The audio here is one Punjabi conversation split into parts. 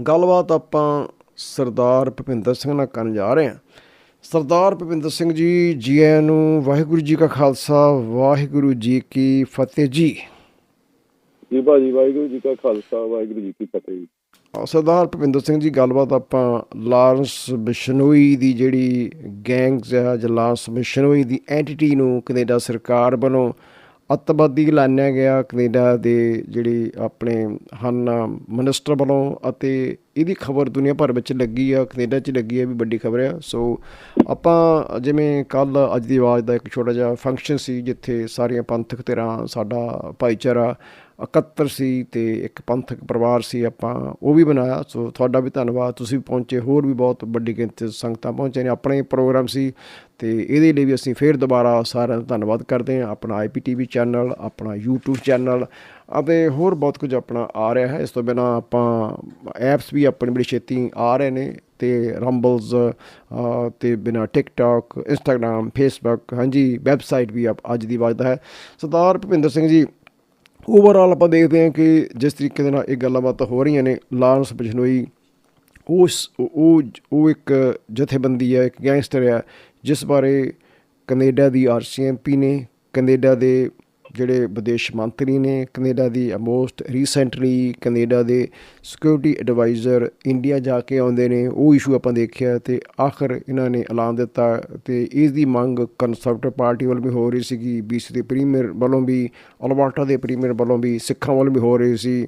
ਗੱਲਬਾਤ ਆਪਾਂ ਸਰਦਾਰ ਭੁਪਿੰਦਰ ਸਿੰਘ ਨਾਲ ਕਰਨ ਜਾ ਰਹੇ ਹਾਂ। ਸਰਦਾਰ ਭੁਪਿੰਦਰ ਸਿੰਘ ਜੀ ਜੀ ਆਇਆਂ ਨੂੰ ਵਾਹਿਗੁਰੂ ਜੀ ਕਾ ਖਾਲਸਾ ਵਾਹਿਗੁਰੂ ਜੀ ਕੀ ਫਤਿਹ ਜੀ। ਜੀ ਭਾਜੀ ਵਾਹਿਗੁਰੂ ਜੀ ਕਾ ਖਾਲਸਾ ਵਾਹਿਗੁਰੂ ਜੀ ਕੀ ਫਤਿਹ ਜੀ। ਸਰਦਾਰ ਭੁਪਿੰਦਰ ਸਿੰਘ ਜੀ ਗੱਲਬਾਤ ਆਪਾਂ ਲਾਰੈਂਸ ਬਿਸ਼ਨੋਈ ਦੀ ਜਿਹੜੀ ਗੈਂਗਸ ਆ ਜਾਂ ਲਾਰੈਂਸ ਬਿਸ਼ਨੋਈ ਦੀ ਐਂਟੀਟੀ ਨੂੰ ਕੈਨੇਡਾ ਸਰਕਾਰ ਵੱਲੋਂ ਅੱਤਵਾਦੀ ਐਲਾਨਿਆ ਗਿਆ ਕੈਨੇਡਾ ਦੇ ਜਿਹੜੇ ਆਪਣੇ ਹਨ ਮਿਨਿਸਟਰ ਵੱਲੋਂ ਅਤੇ ਇਹਦੀ ਖਬਰ ਦੁਨੀਆ ਭਰ ਵਿੱਚ ਲੱਗੀ ਆ, ਕੈਨੇਡਾ 'ਚ ਲੱਗੀ ਆ ਵੀ ਵੱਡੀ ਖਬਰ ਆ। ਸੋ ਆਪਾਂ ਜਿਵੇਂ ਕੱਲ ਅੱਜ ਦੀ ਆਵਾਜ਼ ਦਾ ਇੱਕ ਛੋਟਾ ਜਿਹਾ ਫੰਕਸ਼ਨ ਸੀ ਜਿੱਥੇ ਸਾਰੀਆਂ ਪੰਥਕ ਧਿਰਾਂ, ਸਾਡਾ ਭਾਈਚਾਰਾ ਇਕੱਤਰ ਸੀ ਤੇ ਇੱਕ ਪੰਥਕ ਪਰਿਵਾਰ ਸੀ ਆਪਾਂ, ਉਹ ਵੀ ਬਣਾਇਆ। ਸੋ ਤੁਹਾਡਾ ਵੀ ਧੰਨਵਾਦ। ਤੁਸੀਂ ਵੀ ਪਹੁੰਚੇ। ਹੋਰ ਵੀ ਬਹੁਤ ਵੱਡੀ ਗਿਣਤੀ ਸੰਗਤਾਂ ਪਹੁੰਚੇ ਨੇ। ਆਪਣੇ ਪ੍ਰੋਗਰਾਮ ਸੀ ਤੇ ਇਹਦੇ ਲਈ ਵੀ ਅਸੀਂ ਫੇਰ ਦੁਬਾਰਾ ਸਾਰਿਆਂ ਦਾ ਧੰਨਵਾਦ ਕਰਦੇ ਹਾਂ। ਆਪਣਾ ਆਈਪੀਟੀਵੀ ਚੈਨਲ ਆਪਣਾ YouTube ਚੈਨਲ ਅਤੇ ਹੋਰ ਬਹੁਤ ਕੁਝ ਆਪਣਾ ਆ ਰਿਹਾ ਹੈ। ਇਸ ਤੋਂ ਬਿਨਾ ਆਪਾਂ ਐਪਸ ਵੀ ਆਪਣੀ ਬੜੀ ਛੇਤੀ ਆ ਰਹੇ ਨੇ ਤੇ ਰੰਬਲਸ ਤੇ ਬਿਨਾ ਟਿਕਟੌਕ ਇੰਸਟਾਗ੍ਰam ਫੇਸਬੁੱਕ ਹਾਂਜੀ ਵੈਬਸਾਈਟ ਵੀ ਆਪ- ਅੱਜ ਦੀ ਵਜਦਾ ਹੈ। ਸਰਦਾਰ ਭੁਪਿੰਦਰ ਸਿੰਘ ਜੀ ਓਵਰਆਲ ਆਪਾਂ ਦੇਖਦੇ ਹਾਂ ਕਿ ਜਿਸ ਤਰੀਕੇ ਦੇ ਨਾਲ ਇਹ ਗੱਲਾਂ ਬਾਤਾਂ ਹੋ ਰਹੀਆਂ ਨੇ ਲਾਰੈਂਸ ਬਿਸ਼ਨੋਈ ਉਸ, ਉਹ ਉਹ ਇੱਕ ਜਥੇਬੰਦੀ ਹੈ, ਇੱਕ ਗੈਂਗਸਟਰ ਹੈ ਜਿਸ ਬਾਰੇ ਕਨੇਡਾ ਦੀ ਆਰਸੀਐਮਪੀ ਨੇ ਕਨੇਡਾ ਦੇ ਜਿਹੜੇ ਵਿਦੇਸ਼ ਮੰਤਰੀ ਨੇ ਕੈਨੇਡਾ ਦੀ ਮੋਸਟ ਰੀਸੈਂਟਲੀ ਕੈਨੇਡਾ ਦੇ ਸਿਕਿਉਰਿਟੀ ਐਡਵਾਈਜ਼ਰ ਇੰਡੀਆ ਜਾ ਕੇ ਆਉਂਦੇ ਨੇ, ਉਹ ਇਸ਼ੂ ਆਪਾਂ ਦੇਖਿਆ ਤੇ ਆਖਰ ਇਹਨਾਂ ਨੇ ਐਲਾਨ ਦਿੱਤਾ ਤੇ ਇਸ ਦੀ ਮੰਗ ਕੰਸਰਵੇਟਿਵ ਪਾਰਟੀ ਵੱਲ ਵੀ ਹੋ ਰਹੀ ਸੀਗੀ ਬੀਸੀ ਦੇ ਪ੍ਰੀਮੀਅਰ ਵੱਲੋਂ ਵੀ ਅਲਬਰਟਾ ਦੇ ਪ੍ਰੀਮੀਅਰ ਵੱਲੋਂ ਵੀ, ਸਿੱਖਾਂ ਵੱਲੋਂ ਵੀ ਹੋ ਰਹੀ ਸੀ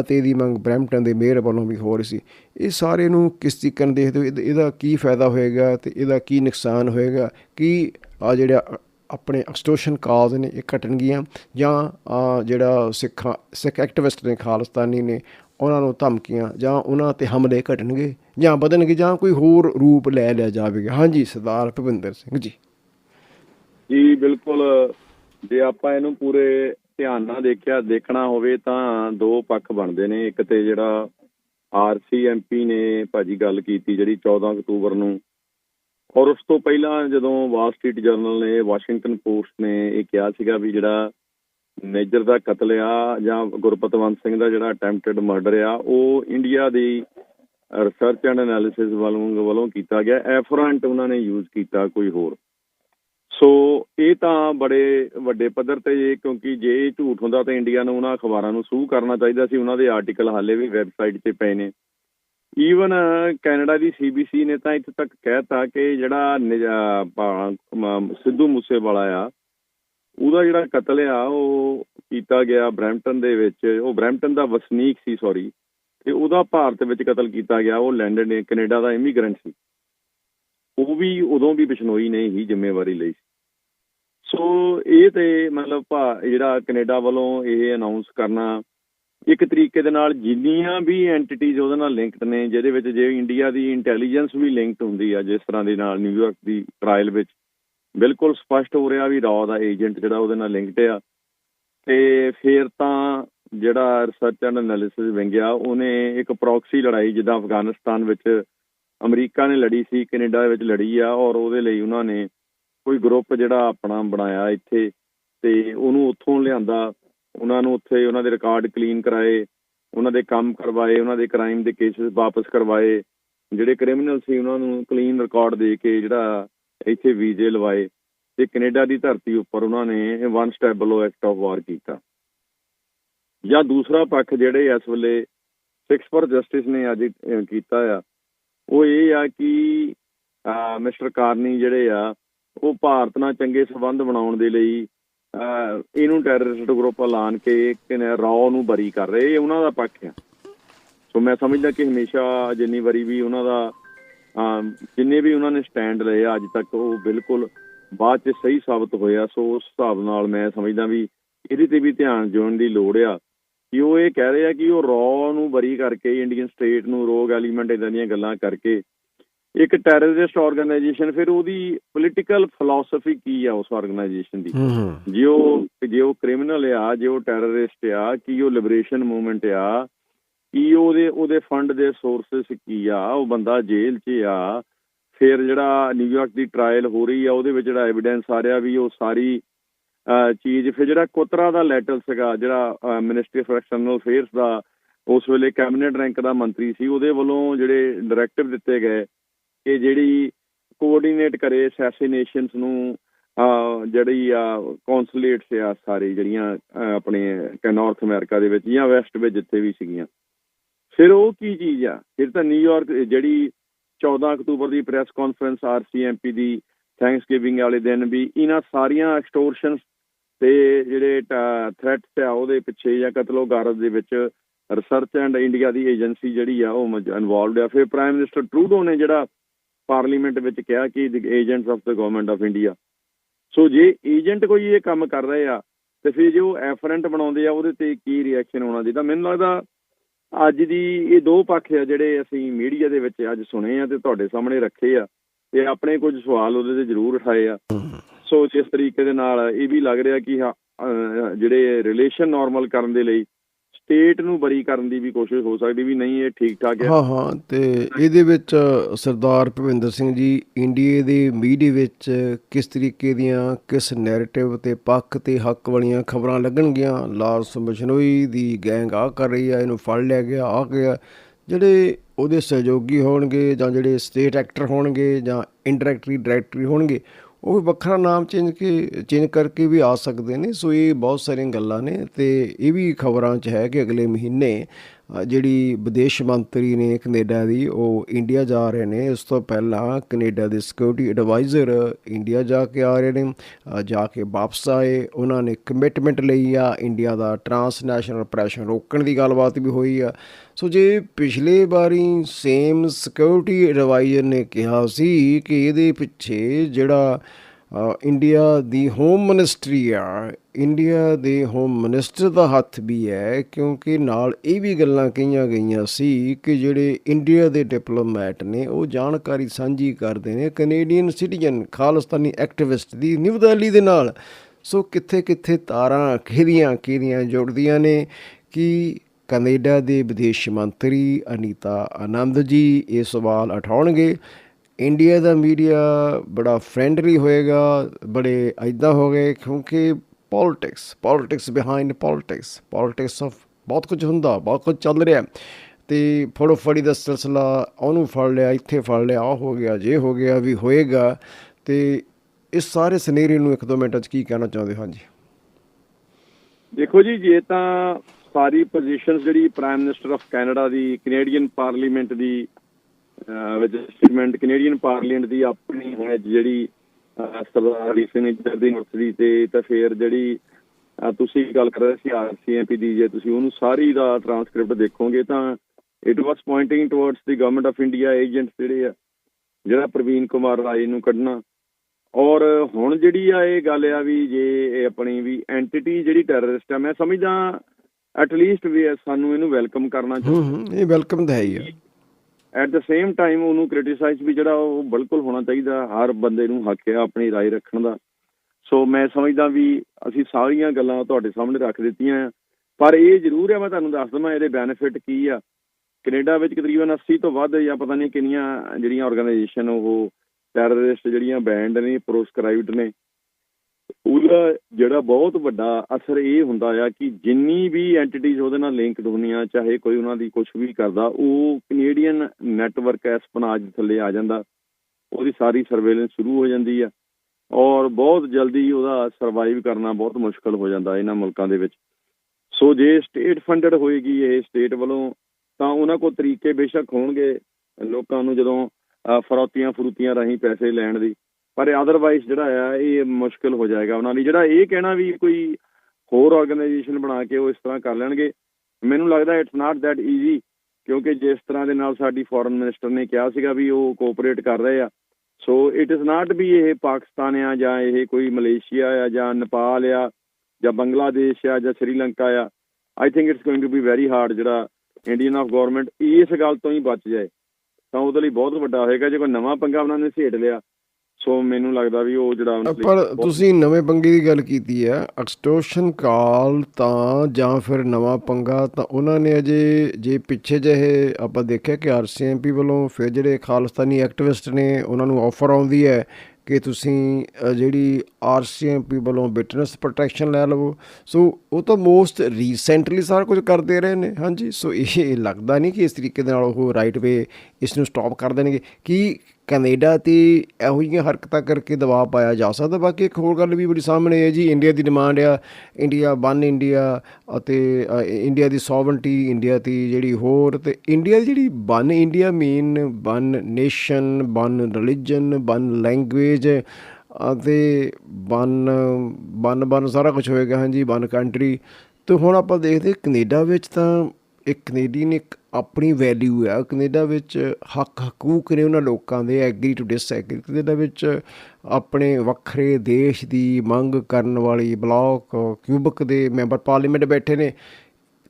ਅਤੇ ਇਹਦੀ ਮੰਗ ਬਰੈਂਪਟਨ ਦੇ ਮੇਅਰ ਵੱਲੋਂ ਵੀ ਹੋ ਰਹੀ ਸੀ। ਇਹ ਸਾਰੇ ਨੂੰ ਕਿਸ ਤਰੀਕੇ ਨਾਲ ਦੇਖਦੇ ਹੋ? ਇਹਦਾ- ਇਹਦਾ ਕੀ ਫਾਇਦਾ ਹੋਏਗਾ ਤੇ ਇਹਦਾ ਕੀ ਨੁਕਸਾਨ ਹੋਏਗਾ? ਕੀ ਆ ਜਿਹੜਾ ਆਪਣੇ ਐਕਸਟੋਸ਼ਨ ਕਾਜ਼ ਨੇ, ਇਹ ਘਟਣਗੀਆਂ ਜਾਂ ਜਿਹੜਾ ਸਿੱਖਾਂ ਸਿੱਖ ਐਕਟਿਵਿਸਟ ਨੇ, ਖਾਲਸਤਾਨੀ ਨੇ, ਉਹਨਾਂ ਨੂੰ ਧਮਕੀਆਂ ਜਾਂ ਉਹਨਾਂ ਤੇ ਹਮਲੇ ਘਟਣਗੇ ਜਾਂ ਵਧਣਗੇ ਜਾਂ ਕੋਈ ਹੋਰ ਰੂਪ ਲੈ ਲਿਆ ਜਾਵੇਗਾ। ਹਾਂਜੀ, ਸਰਦਾਰ ਭੁਪਿੰਦਰ ਸਿੰਘ ਜੀ। ਜੀ, ਬਿਲਕੁਲ, ਜੇ ਆਪਾਂ ਇਹਨੂੰ ਪੂਰੇ ਧਿਆਨ ਨਾਲ ਦੇਖਿਆ, ਦੇਖਣਾ ਹੋਵੇ ਤਾਂ ਦੋ ਪੱਖ ਬਣਦੇ ਨੇ। ਇੱਕ ਤੇ ਜਿਹੜਾ ਆਰਸੀਐਮਪੀ ਨੇ ਭਾਜੀ ਗੱਲ ਕੀਤੀ, ਜਿਹੜੀ 14 ਅਕਤੂਬਰ ਨੂੰ ਔਰ ਉਸ ਤੋਂ ਪਹਿਲਾਂ ਜਦੋਂ ਵਾਲ ਸਟਰੀਟ ਜਰਨਲ ਨੇ ਵਾਸ਼ਿੰਗਟਨ ਪੋਸਟ ਨੇ ਇਹ ਕਿਹਾ ਸੀਗਾ ਵੀ ਜਿਹੜਾ ਮੇਜਰ ਦਾ ਕਤਲ ਆ ਜਾਂ ਗੁਰਪਤਵੰਤ ਸਿੰਘ ਦਾ ਜਿਹੜਾ ਅਟੈਂਪਟਡ ਮਰਡਰ ਆ, ਉਹ ਇੰਡੀਆ ਦੀ ਰਿਸਰਚ ਐਂਡ ਐਨਾਲਿਸਿਸ ਵੱਲੋਂ ਵੱਲੋਂ ਕੀਤਾ ਗਿਆ। ਐਫਰੈਂਟ ਉਹਨਾਂ ਨੇ ਯੂਜ਼ ਕੀਤਾ ਕੋਈ ਹੋਰ। ਸੋ ਇਹ ਤਾਂ ਬੜੇ ਵੱਡੇ ਪੱਧਰ ਤੇ ਜੇ, ਕਿਉਂਕਿ ਜੇ ਇਹ ਝੂਠ ਹੁੰਦਾ ਤਾਂ ਇੰਡੀਆ ਨੂੰ ਉਹਨਾਂ ਅਖਬਾਰਾਂ ਨੂੰ ਸੂਹ ਕਰਨਾ ਚਾਹੀਦਾ ਸੀ। ਉਹਨਾਂ ਦੇ ਆਰਟੀਕਲ ਹਾਲੇ ਵੀ ਵੈਬਸਾਈਟ ਤੇ ਪਏ ਨੇ। ਈਵਨ ਕੈਨੇਡਾ uh, ਦੀ ਸੀਬੀਸੀ ਨੇ ਤਾਂ ਇੱਥੇ ਤੱਕ ਕਹਿਤਾ ਕਿ ਜਿਹੜਾ ਸਿੱਧੂ ਮੂਸੇਵਾਲਾ ਆ, ਉਹਦਾ ਜਿਹੜਾ ਕਤਲ ਆ, ਉਹ ਕੀਤਾ ਗਿਆ ਬਰੈਂਪਟਨ ਦੇ ਵਿੱਚ, ਉਹ ਬਰੈਂਪਟਨ ਦਾ ਵਸਨੀਕ ਸੀ ਸੌਰੀ ਤੇ ਉਹਦਾ ਭਾਰਤ ਵਿੱਚ ਕਤਲ ਕੀਤਾ ਗਿਆ, ਉਹ ਲੰਡਨ ਨੇ, ਕੈਨੇਡਾ ਦਾ ਇਮੀਗ੍ਰੈਂਟ ਸੀ। ਉਹ ਵੀ ਉਦੋਂ ਵੀ ਬਿਸ਼ਨੋਈ ਨੇ ਹੀ ਜ਼ਿੰਮੇਵਾਰੀ ਲਈ ਸੋ। ਇਹ ਤੇ ਮਤਲਬ ਭਾ- ਜਿਹੜਾ ਕੈਨੇਡਾ ਵੱਲੋਂ ਇਹ ਅਨਾਉਂਸ ਕਰਨਾ ਇੱਕ ਤਰੀਕੇ ਦੇ ਨਾਲ ਜਿੰਨੀਆਂ ਵੀ ਐਂਟੀਟੀਜ਼ ਉਹਦੇ ਨਾਲ ਲਿੰਕਡ ਨੇ, ਜਿਹਦੇ ਵਿੱਚ ਜੇ ਇੰਡੀਆ ਦੀ ਇੰਟੈਲੀਜੈਂਸ ਵੀ ਲਿੰਕਡ ਹੁੰਦੀ ਆ, ਜਿਸ ਤਰ੍ਹਾਂ ਦੇ ਨਾਲ ਨਿਊਯਾਰਕ ਦੀ ਟ੍ਰਾਇਲ ਵਿੱਚ, ਬਿਲਕੁਲ ਸਪਸ਼ਟ ਹੋ ਰਿਹਾ ਵੀ ਰਾਅ ਦਾ ਏਜੰਟ ਜਿਹੜਾ ਉਹਦੇ ਨਾਲ ਲਿੰਕਡ ਆ। ਤੇ ਫਿਰ ਤਾਂ ਜਿਹੜਾ ਰਿਸਰਚ ਐਂਡ ਐਨਾਲਿਸਿਸ ਵਿੰਗਿਆ, ਉਹਨੇ ਇੱਕ ਪ੍ਰੌਕਸੀ ਲੜਾਈ, ਜਿੱਦਾਂ ਅਫਗਾਨਿਸਤਾਨ ਵਿੱਚ ਅਮਰੀਕਾ ਨੇ ਲੜੀ ਸੀ, ਕੈਨੇਡਾ ਵਿੱਚ ਲੜੀ ਆ, ਔਰ ਉਹਦੇ ਲਈ ਉਹਨਾਂ ਨੇ ਕੋਈ ਗਰੁੱਪ ਜਿਹੜਾ ਆਪਣਾ ਬਣਾਇਆ ਇੱਥੇ, ਤੇ ਉਹਨੂੰ ਉੱਥੋਂ ਲਿਆਂਦਾ। ਉਹਨਾਂ ਨੂੰ ਉੱਥੇ ਉਹਨਾਂ ਦੇ ਰਿਕਾਰਡ ਕਲੀਨ ਕਰਾਏ, ਉਹਨਾਂ ਦੇ ਕੰਮ ਕਰਵਾਏ, ਉਹਨਾਂ ਦੇ ਕ੍ਰਾਈਮ ਦੇ ਕੇਸਿਸ ਵਾਪਸ ਕਰਵਾਏ। ਜਿਹੜੇ ਕ੍ਰਿਮੀਨਲ ਸੀ ਉਹਨਾਂ ਨੂੰ ਕਲੀਨ ਰਿਕਾਰਡ ਦੇ ਕੇ ਜਿਹੜਾ ਇੱਥੇ ਵੀਜ਼ੇ ਲਵਾਏ ਤੇ ਕੈਨੇਡਾ ਦੀ ਧਰਤੀ ਉੱਪਰ ਉਹਨਾਂ ਨੇ one step below act of war ਕੀਤਾ। ਜਾਂ ਦੂਸਰਾ ਪੱਖ ਜਿਹੜੇ ਇਸ ਵੇਲੇ ਸਿਕਸ ਫॉर ਜਸਟਿਸ ਨੇ ਅੱਜ ਕੀਤਾ ਆ, ਉਹ ਇਹ ਆ ਕਿ ਮਿਸਟਰ ਕਾਰਨੀ ਜਿਹੜੇ ਆ, ਉਹ ਭਾਰਤ ਨਾਲ ਚੰਗੇ ਸਬੰਧ ਬਣਾਉਣ ਦੇ ਲਈ ਇਹਨੂੰ ਟੈਰਰਿਸਟ ਗਰੁੱਪ ਐਲਾਨ ਕੇ ਕਿਨੇ ਨੂੰ ਬਰੀ ਕਰ ਰਹੇ, ਇਹ ਉਹਨਾਂ ਦਾ ਪੱਖ ਆ। ਸੋ ਮੈਂ ਸਮਝਦਾ ਕਿ ਹਮੇਸ਼ਾ ਜਿੰਨੀ ਵਾਰੀ ਵੀ ਉਹਨਾਂ ਦਾ ਜਿੰਨੇ ਵੀ ਉਹਨਾਂ ਨੇ ਸਟੈਂਡ ਲਏ ਅੱਜ ਤੱਕ ਉਹ ਬਿਲਕੁਲ ਬਾਅਦ ਚ ਸਹੀ ਸਾਬਤ ਹੋਇਆ ਸੋ ਉਸ ਹਿਸਾਬ ਨਾਲ ਮੈਂ ਸਮਝਦਾ ਵੀ ਇਹਦੇ ਤੇ ਵੀ ਧਿਆਨ ਦੇਣ ਦੀ ਲੋੜ ਆ। ਕਿ ਉਹ ਇਹ ਕਹਿ ਰਹੇ ਆ ਕਿ ਉਹ ਰॉ ਨੂੰ ਬਰੀ ਕਰਕੇ ਇੰਡੀਅਨ ਸਟੇਟ ਨੂੰ ਰੋਗ ਐਲੀਮੈਂਟ ਇਦਾਂ ਦੀਆਂ ਗੱਲਾਂ ਕਰਕੇ ਇੱਕ ਟੈਰਰਿਸਟ ਆਰਗੇਨਾਈਜੇਸ਼ਨ ਫਿਰ ਉਹਦੀ ਪੋਲੀਟੀਕਲ ਫਿਲਾਸਫੀ ਕੀ ਆ ਉਸ ਆਰਗੇਨਾਈਜੇਸ਼ਨ ਦੀ? ਜੇ ਉਹ ਜੇ ਉਹ ਕ੍ਰਿਮੀਨਲ ਆ ਜੇ ਉਹ ਟੈਰਰਿਸਟ ਆ ਕੀ ਉਹ ਲਿਬਰੇਸ਼ਨ ਮੂਵਮੈਂਟ ਆ ਕੀ ਉਹਦੇ ਉਹਦੇ ਫੰਡ ਦੇ ਸੋਰਸਸ ਕੀ ਆ ਉਹ ਬੰਦਾ ਜੇਲ੍ਹ 'ਚ ਆ ਫਿਰ ਜਿਹੜਾ ਨਿਊਯਾਰਕ ਦੀ ਟ੍ਰਾਇਲ ਹੋ ਰਹੀ ਆ ਉਹਦੇ ਵਿੱਚ ਜਿਹੜਾ ਐਵੀਡੈਂਸ ਆ ਰਿਹਾ ਵੀ ਉਹ ਸਾਰੀ ਚੀਜ਼ ਫਿਰ ਜਿਹੜਾ ਕੋਤਰਾ ਦਾ ਲੈਟਰ ਸੀਗਾ ਜਿਹੜਾ ਮਿਨਿਸਟਰੀ ਆਫ ਐਕਸਟਰਨਲ ਅਫੇਅਰਸ ਦਾ ਉਸ ਵੇਲੇ ਕੈਬਨਿਟ ਰੈਂਕ ਦਾ ਮੰਤਰੀ ਸੀ ਉਹਦੇ ਵੱਲੋਂ ਜਿਹੜੇ ਡਾਇਰੈਕਟਿਵ ਦਿੱਤੇ ਗਏ ਕਿ ਜਿਹੜੀ ਕੋਆਰਡੀਨੇਟ ਕਰੇ ਅਸੈਸੀਨੇਸ਼ਨਸ ਨੂੰ ਜਿਹੜੀ, ਆ ਕੌਂਸੂਲੇਟਸ ਆ ਸਾਰੇ ਜਿਹੜੀਆਂ ਆਪਣੇ ਨਾਰਥ ਅਮਰੀਕਾ ਦੇ ਵਿੱਚ ਜਾਂ ਵੈਸਟ ਵਿੱਚ ਜਿੱਥੇ ਵੀ ਸੀਗੀਆਂ। ਫਿਰ ਉਹ ਕੀ ਚੀਜ਼ ਆ? ਫਿਰ ਤਾਂ ਨਿਊਯਾਰਕ ਜਿਹੜੀ 14 ਅਕਤੂਬਰ ਦੀ ਪ੍ਰੈਸ ਕਾਨਫਰੰਸ ਆਰਸੀਐਮਪੀ ਦੀ ਥੈਂਕਸਗਿਵਿੰਗ ਵਾਲੇ ਦਿਨ ਵੀ ਇਹਨਾਂ ਸਾਰੀਆਂ ਐਕਸਟੋਰਸ਼ਨਸ ਤੇ ਜਿਹੜੇ ਥ੍ਰੈਟਸ ਆ ਉਹਦੇ ਪਿੱਛੇ ਜਾਂ ਕਤਲੋ ਗਾਰਦ ਦੇ ਵਿੱਚ ਰਿਸਰਚ ਐਂਡ ਇੰਡੀਆ ਦੀ ਏਜੰਸੀ ਜਿਹੜੀ ਆ ਉਹ ਇਨਵੋਲਵਡ ਆ। ਫਿਰ ਪ੍ਰਾਈਮ ਮਿਨਿਸਟਰ ਟਰੂਡੋ ਨੇ ਜਿਹੜਾ ਪਾਰਲੀਮੈਂਟ ਵਿੱਚ ਕਿਹਾ ਕਿ the agents of the government of India so ਜੇ ਏਜੰਟ ਕੋਈ ਇਹ ਕੰਮ ਕਰ ਰਹੇ ਆ, ਤੇ ਫਿਰ ਜੇ ਉਹ ਐਫਰੈਂਟ ਬਣਾਉਂਦੇ ਆ, ਉਹਦੇ ਤੇ ਕੀ ਰਿਐਕਸ਼ਨ ਹੋਣਾ ਚਾਹੀਦਾ ਮੈਨੂੰ ਲੱਗਦਾ ਅੱਜ ਦੀ ਇਹ ਦੋ ਪੱਖ ਆ ਜਿਹੜੇ ਅਸੀਂ ਮੀਡੀਆ ਦੇ ਵਿੱਚ ਅੱਜ ਸੁਣੇ ਆ ਤੇ ਤੁਹਾਡੇ ਸਾਹਮਣੇ ਰੱਖੇ ਆ, ਤੇ ਆਪਣੇ ਕੁਝ ਸਵਾਲ ਉਹਦੇ ਤੇ ਜ਼ਰੂਰ ਉਠਾਏ ਆ। ਸੋ, ਜਿਸ ਤਰੀਕੇ ਦੇ ਨਾਲ ਇਹ ਵੀ ਲੱਗ ਰਿਹਾ ਕਿ ਜਿਹੜੇ ਰਿਲੇਸ਼ਨ ਨਾਰਮਲ ਕਰਨ ਦੇ ਲਈ ਸਟੇਟ ਨੂੰ ਬਰੀ ਕਰਨ ਦੀ ਵੀ ਕੋਸ਼ਿਸ਼ ਹੋ ਸਕਦੀ ਵੀ ਨਹੀਂ ਇਹ ਠੀਕ ਠਾਕ ਹੈ। ਹਾਂ ਹਾਂ, ਤੇ ਇਹਦੇ ਵਿੱਚ ਸਰਦਾਰ ਭਵਿੰਦਰ ਸਿੰਘ ਜੀ ਇੰਡੀਆ ਦੇ ਮੀਡੀਆ ਵਿੱਚ ਕਿਸ ਤਰੀਕੇ ਦੀਆਂ, ਕਿਸ ਨੈਰੇਟਿਵ ਤੇ ਪੱਖ ਤੇ ਹੱਕ ਵਾਲੀਆਂ ਖਬਰਾਂ ਲੱਗਣਗੀਆਂ? ਲਾਰਸ ਬਿਸ਼ਨੋਈ ਦੀ ਗੈਂਗ ਆ ਕਰ ਰਹੀ ਆ, ਇਹਨੂੰ ਫੜ ਲਿਆ ਗਿਆ ਆ ਗਿਆ। ਜਿਹੜੇ ਉਹਦੇ ਸਹਿਯੋਗੀ ਹੋਣਗੇ ਜਾਂ ਜਿਹੜੇ ਸਟੇਟ ਐਕਟਰ ਹੋਣਗੇ ਜਾਂ ਇਨਡਾਇਰੈਕਟਲੀ ਡਾਇਰੈਕਟਰੀ ਹੋਣਗੇ ਉਹ ਵੀ ਵੱਖਰਾ ਨਾਮ ਚੇਂਜ ਕੇ ਚੇਂਜ ਕਰਕੇ ਵੀ ਆ ਸਕਦੇ ਨੇ। ਸੋ ਇਹ ਬਹੁਤ ਸਾਰੀਆਂ ਗੱਲਾਂ ਨੇ ਤੇ ਇਹ ਵੀ ਖਬਰਾਂ 'ਚ ਹੈ ਕਿ ਅਗਲੇ ਮਹੀਨੇ ਜਿਹੜੀ ਵਿਦੇਸ਼ ਮੰਤਰੀ ਨੇ ਕੈਨੇਡਾ ਦੀ, ਉਹ ਇੰਡੀਆ ਜਾ ਰਹੇ ਨੇ। ਇਸ ਤੋਂ ਪਹਿਲਾਂ ਕੈਨੇਡਾ ਦੇ ਸਿਕਿਉਰਿਟੀ ਐਡਵਾਈਜ਼ਰ ਇੰਡੀਆ ਜਾ ਕੇ ਆ ਰਹੇ ਨੇ। ਜਾ ਕੇ ਵਾਪਸ ਆਏ। ਉਹਨਾਂ ਨੇ ਕਮਿਟਮੈਂਟ ਲਈ ਆ। ਇੰਡੀਆ ਦਾ ਟਰਾਂਸਨੈਸ਼ਨਲ ਆਪਰੇਸ਼ਨ ਰੋਕਣ ਦੀ ਗੱਲਬਾਤ ਵੀ ਹੋਈ ਆ। ਸੋ ਜੇ ਪਿਛਲੇ ਵਾਰੀ ਸੇਮ ਸਿਕਿਉਰਿਟੀ ਐਡਵਾਈਜ਼ਰ ਨੇ ਕਿਹਾ ਸੀ ਕਿ ਇਹਦੇ ਪਿੱਛੇ ਜਿਹੜਾ ਇੰਡੀਆ ਦੀ ਹੋਮ ਮਿਨਿਸਟਰੀ ਆ ਇੰਡੀਆ ਦੇ ਹੋਮ ਮਿਨਿਸਟਰ ਦਾ ਹੱਥ ਵੀ ਹੈ, ਕਿਉਂਕਿ ਨਾਲ ਇਹ ਵੀ ਗੱਲਾਂ ਕਹੀਆਂ ਗਈਆਂ ਸੀ ਕਿ ਜਿਹੜੇ ਇੰਡੀਆ ਦੇ ਡਿਪਲੋਮੈਟ ਨੇ, ਉਹ ਜਾਣਕਾਰੀ ਸਾਂਝੀ ਕਰਦੇ ਨੇ ਕੈਨੇਡੀਅਨ ਸਿਟੀਜ਼ਨ ਖਾਲਿਸਤਾਨੀ ਐਕਟਿਵਿਸਟ ਦੀ ਨਿਊ ਦੇ ਨਾਲ। ਸੋ ਕਿੱਥੇ ਕਿੱਥੇ ਤਾਰਾਂ ਕਿਹਦੀਆਂ ਕਿਹਦੀਆਂ ਜੁੜਦੀਆਂ ਨੇ ਕਿ ਕੈਨੇਡਾ ਦੇ ਵਿਦੇਸ਼ ਮੰਤਰੀ ਅਨੀਤਾ ਆਨੰਦ ਜੀ ਇਹ ਸਵਾਲ ਉਠਾਉਣਗੇ। ਇੰਡੀਆ ਦਾ ਮੀਡੀਆ ਬੜਾ ਫਰੈਂਡਲੀ ਹੋਏਗਾ, ਬੜੇ ਐਦਾਂ ਹੋ ਗਏ ਕਿਉਂਕਿ politics politics behind politics politics of ਬਹੁਤ ਕੁਝ ਹੁੰਦਾ, ਬਹੁਤ ਕੁਝ ਚੱਲ ਰਿਹਾ। ਤੇ ਫੜੋ ਫੜੀ ਦਾ ਸਿਲਸਿਲਾ, ਉਹਨੂੰ ਫੜ ਲਿਆ, ਇੱਥੇ ਫੜ ਲਿਆ ਉਹ ਹੋ ਗਿਆ, ਜੇ ਹੋ ਗਿਆ, ਵੀ ਹੋਏਗਾ। ਤੇ ਇਸ ਸਾਰੇ ਸਿਨੈਰੀਓ ਨੂੰ ਇੱਕ ਦੋ ਮਿੰਟਾਂ 'ਚ ਕੀ ਕਹਿਣਾ ਚਾਹੁੰਦੇ ਹੋ? ਜੀ ਦੇਖੋ ਜੀ, ਜੇ ਤਾਂ ਸਾਰੀ ਪੋਜੀਸ਼ਨਸ ਜਿਹੜੀ ਪ੍ਰਾਈਮ ਮਿਨਿਸਟਰ ਆਫ ਕੈਨੇਡਾ ਦੀ ਕੈਨੇਡੀਅਨ ਪਾਰਲੀਮੈਂਟ ਦੀ ਵਿੱਚ ਸਟੇਟਮੈਂਟ ਕੈਨੇਡੀਅਨ ਪਾਰਲੀਮੈਂਟ ਦੀ ਆਪਣੀ ਹੈ ਜਿਹੜੀ ਸਰਦਾਰ ਰੀ ਦੀ ਮੁਰਤਦੀ ਤੇ ਤਾਂ ਫਿਰ ਜਿਹੜੀ ਤੁਸੀਂ ਗੱਲ ਕਰ ਰਹੇ ਸੀ ਆਰਸੀਐਮਪੀ ਦੀ ਜੇ ਤੁਸੀਂ ਉਹਨੂੰ ਸਾਰੀ ਦਾ ਟਰਾਂਸਕ੍ਰਿਪਟ ਦੇਖੋਗੇ ਤਾਂ it was pointing towards the government of India agents ਜਿਹੜੇ ਆ, ਜਿਹੜਾ ਪ੍ਰਵੀਨ ਕੁਮਾਰ ਰਾਏ ਨੂੰ ਕੱਢਣਾ। ਔਰ ਹੁਣ ਜਿਹੜੀ ਆ ਇਹ ਗੱਲ ਆ ਵੀ ਜੇ ਇਹ ਆਪਣੀ ਵੀ ਐਂਟੀਟੀ ਜਿਹੜੀ ਟੈਰਰਿਸਟ ਆ, ਮੈਂ ਸਮਝਦਾ ਐਟ ਵੀ ਸਾਨੂੰ ਇਹਨੂੰ ਵੈਲਕਮ ਕਰਨਾ ਚਾਹੀਦਾ ਇਹ ਵੈਲਕਮ ਤਾਂ ਹੈ ਹੀ ਆ। ਐਟ ਦ ਸੇਮ ਟਾਈਮ ਉਹਨੂੰ ਕ੍ਰਿਟਿਸਾਈਜ਼ ਵੀ ਜਿਹੜਾ ਉਹ ਬਿਲਕੁਲ ਹੋਣਾ ਚਾਹੀਦਾ ਹਰ ਬੰਦੇ ਨੂੰ ਹੱਕ ਹੈ ਆਪਣੀ رائے ਰੱਖਣ ਦਾ ਸੋ ਮੈਂ ਸਮਝਦਾ ਵੀ ਅਸੀਂ ਸਾਰੀਆਂ ਗੱਲਾਂ ਤੁਹਾਡੇ ਸਾਹਮਣੇ ਰੱਖ ਦਿੱਤੀਆਂ ਆ। ਪਰ ਇਹ ਜ਼ਰੂਰ ਹੈ ਮੈਂ ਤੁਹਾਨੂੰ ਦੱਸ ਦਵਾਂ ਇਹਦੇ ਬੈਨੀਫਿਟ ਕੀ ਆ ਕੈਨੇਡਾ ਵਿੱਚ ਤਕਰੀਬਨ 80 ਤੋਂ ਵੱਧ ਜਾਂ ਪਤਾ ਨਹੀਂ ਕਿੰਨੀਆਂ ਜਿਹੜੀਆਂ ਆਰਗੇਨਾਈਜੇਸ਼ਨ ਉਹ ਟੈਰਰਿਸਟ ਜਿਹੜੀਆਂ ਬੈਂਡ ਨੇ ਪ੍ਰੋਸਕ੍ਰਾਈਬਡ ਨੇ ਉਹਦਾ ਜਿਹੜਾ ਬਹੁਤ ਵੱਡਾ ਅਸਰ ਇਹ ਹੁੰਦਾ ਆ ਕਿ ਜਿੰਨੀ ਵੀ ਐਂਟੀਟੀਜ਼ ਉਹਦੇ ਨਾਲ ਲਿੰਕਡ ਹੁੰਦੀਆਂ ਚਾਹੇ ਕੋਈ ਉਹਨਾਂ ਦੀ ਕੁਝ ਵੀ ਕਰਦਾ ਉਹ ਕੈਨੇਡੀਅਨ ਨੈਟਵਰਕ ਐਸਪਨਾਜ ਥੱਲੇ ਆ ਜਾਂਦਾ। ਉਹਦੀ ਸਾਰੀ ਸਰਵੇਲੈਂਸ ਸ਼ੁਰੂ ਹੋ ਜਾਂਦੀ ਆ। ਔਰ ਬਹੁਤ ਜਲਦੀ ਉਹਦਾ ਸਰਵਾਈਵ ਕਰਨਾ ਬਹੁਤ ਮੁਸ਼ਕਲ ਹੋ ਜਾਂਦਾ ਇਹਨਾਂ ਮੁਲਕਾਂ ਦੇ ਵਿੱਚ। ਸੋ ਜੇ ਸਟੇਟ ਫੰਡਡ ਹੋਏਗੀ ਇਹ ਸਟੇਟ ਵੱਲੋਂ ਤਾਂ ਉਹਨਾਂ ਕੋਲ ਤਰੀਕੇ ਬੇਸ਼ੱਕ ਹੋਣਗੇ ਲੋਕਾਂ ਨੂੰ ਜਦੋਂ ਅਹ, ਫਰੌਤੀਆਂ ਫਰੂਤੀਆਂ ਰਾਹੀਂ ਪੈਸੇ ਲੈਣ ਦੀ। ਪਰ ਅਦਰਵਾਈਜ਼ ਜਿਹੜਾ ਆ, ਇਹ ਮੁਸ਼ਕਲ ਹੋ ਜਾਏਗਾ ਉਹਨਾਂ ਲਈ। ਜਿਹੜਾ ਇਹ ਕਹਿਣਾ ਵੀ ਕੋਈ ਹੋਰ ਆਰਗੇਨਾਈਜੇਸ਼ਨ ਬਣਾ ਕੇ ਉਹ ਇਸ ਤਰ੍ਹਾਂ ਕਰ ਲੈਣਗੇ, ਮੈਨੂੰ ਲੱਗਦਾ ਇਟਸ ਨਾਟ ਦੈਟ ਈਜ਼ੀ ਕਿਉਂਕਿ ਜਿਸ ਤਰ੍ਹਾਂ ਦੇ ਨਾਲ ਸਾਡੀ ਫੋਰਨ ਮਿਨਿਸਟਰ ਨੇ ਕਿਹਾ ਸੀਗਾ ਵੀ ਉਹ ਕੋਆਪਰੇਟ ਕਰ ਰਹੇ ਆ। ਸੋ ਇਟ ਇਜ਼ ਨਾਟ ਵੀ ਇਹ ਪਾਕਿਸਤਾਨ ਆ ਜਾਂ ਇਹ ਕੋਈ ਮਲੇਸ਼ੀਆ ਆ ਜਾਂ ਨੇਪਾਲ ਆ ਜਾਂ ਬੰਗਲਾਦੇਸ਼ ਆ ਜਾਂ ਸ੍ਰੀਲੰਕਾ ਆ I think it's going to be very hard ਜਿਹੜਾ ਇੰਡੀਅਨ ਆਫ ਗਵਰਨਮੈਂਟ ਇਸ ਗੱਲ ਤੋਂ ਹੀ ਬਚ ਜਾਏ। ਤਾਂ ਉਹਦੇ ਲਈ ਬਹੁਤ ਵੱਡਾ ਹੋਏਗਾ, ਜੇ ਕੋਈ ਨਵਾਂ ਪੰਗਾ ਉਹਨਾਂ ਨੇ ਛੇੜ ਲਿਆ ਸੋ ਮੈਨੂੰ ਲੱਗਦਾ ਵੀ ਉਹ ਜਿਹੜਾ ਪਰ ਤੁਸੀਂ ਨਵੇਂ ਪੰਗੇ ਦੀ ਗੱਲ ਕੀਤੀ ਹੈ ਐਕਸਟੋਰਸ਼ਨ ਕਾਲ ਤਾਂ ਜਾਂ ਫਿਰ ਨਵਾਂ ਪੰਗਾ ਤਾਂ ਉਹਨਾਂ ਨੇ ਅਜੇ ਜੇ ਪਿੱਛੇ ਜਿਹੇ ਆਪਾਂ ਦੇਖਿਆ ਕਿ ਆਰਸੀਐਮਪੀ ਵੱਲੋਂ ਫਿਰ ਜਿਹੜੇ ਖਾਲਿਸਤਾਨੀ ਐਕਟਿਵਿਸਟ ਨੇ ਉਹਨਾਂ ਨੂੰ ਆਫਰ ਆਉਂਦੀ ਹੈ ਕਿ ਤੁਸੀਂ ਜਿਹੜੀ ਆਰਸੀਐਮਪੀ ਵੱਲੋਂ ਵਿਟਨੈਸ ਪ੍ਰੋਟੈਕਸ਼ਨ ਲੈ ਲਵੋ। ਸੋ ਉਹ ਤਾਂ ਮੋਸਟ ਰੀਸੈਂਟਲੀ ਸਾਰਾ ਕੁਝ ਕਰਦੇ ਰਹੇ ਨੇ ਹਾਂਜੀ? ਸੋ ਇਹ ਲੱਗਦਾ ਨਹੀਂ ਕਿ ਇਸ ਤਰੀਕੇ ਦੇ ਨਾਲ ਉਹ ਰਾਈਟ ਵੇ ਇਸ ਨੂੰ ਸਟਾਪ ਕਰ ਦੇਣਗੇ। ਕਿ ਕੈਨੇਡਾ ਤੇ ਇਹੋ ਜਿਹੀਆਂ ਹਰਕਤਾਂ ਕਰਕੇ ਦਬਾਅ ਪਾਇਆ ਜਾ ਸਕਦਾ। ਬਾਕੀ ਇੱਕ ਹੋਰ ਗੱਲ ਵੀ ਬੜੀ ਸਾਹਮਣੇ ਹੈ ਜੀ ਇੰਡੀਆ ਦੀ ਡਿਮਾਂਡ ਆ। ਇੰਡੀਆ ਵਨ ਇੰਡੀਆ ਅਤੇ ਇੰਡੀਆ ਦੀ ਸੋਵਰਨਟੀ ਇੰਡੀਆ ਦੀ ਜਿਹੜੀ ਹੋਰ ਤੇ ਇੰਡੀਆ ਦੀ ਜਿਹੜੀ one India main one nation one religion one language ਅਤੇ ਵਨ ਵਨ ਵਨ ਸਾਰਾ ਕੁਝ ਹੋਏਗਾ। ਹਾਂਜੀ ਵਨ ਕੰਟਰੀ ਤੇ ਹੁਣ ਆਪਾਂ ਦੇਖਦੇ ਕੈਨੇਡਾ ਵਿੱਚ ਤਾਂ ਇੱਕ ਕੈਨੇਡੀਅਨ ਇੱਕ ਆਪਣੀ ਵੈਲਿਊ ਆ, ਕੈਨੇਡਾ ਵਿੱਚ ਹੱਕ ਹਕੂਕ ਨੇ ਉਹਨਾਂ ਲੋਕਾਂ ਦੇ ਐਗਰੀ ਟੂ ਡਿਸਐਗਰੀ ਕੈਨੇਡਾ ਵਿੱਚ ਆਪਣੇ ਵੱਖਰੇ ਦੇਸ਼ ਦੀ ਮੰਗ ਕਰਨ ਵਾਲੀ ਬਲਾਕ ਕਿਊਬਕ ਦੇ ਮੈਂਬਰ ਪਾਰਲੀਮੈਂਟ ਬੈਠੇ ਨੇ।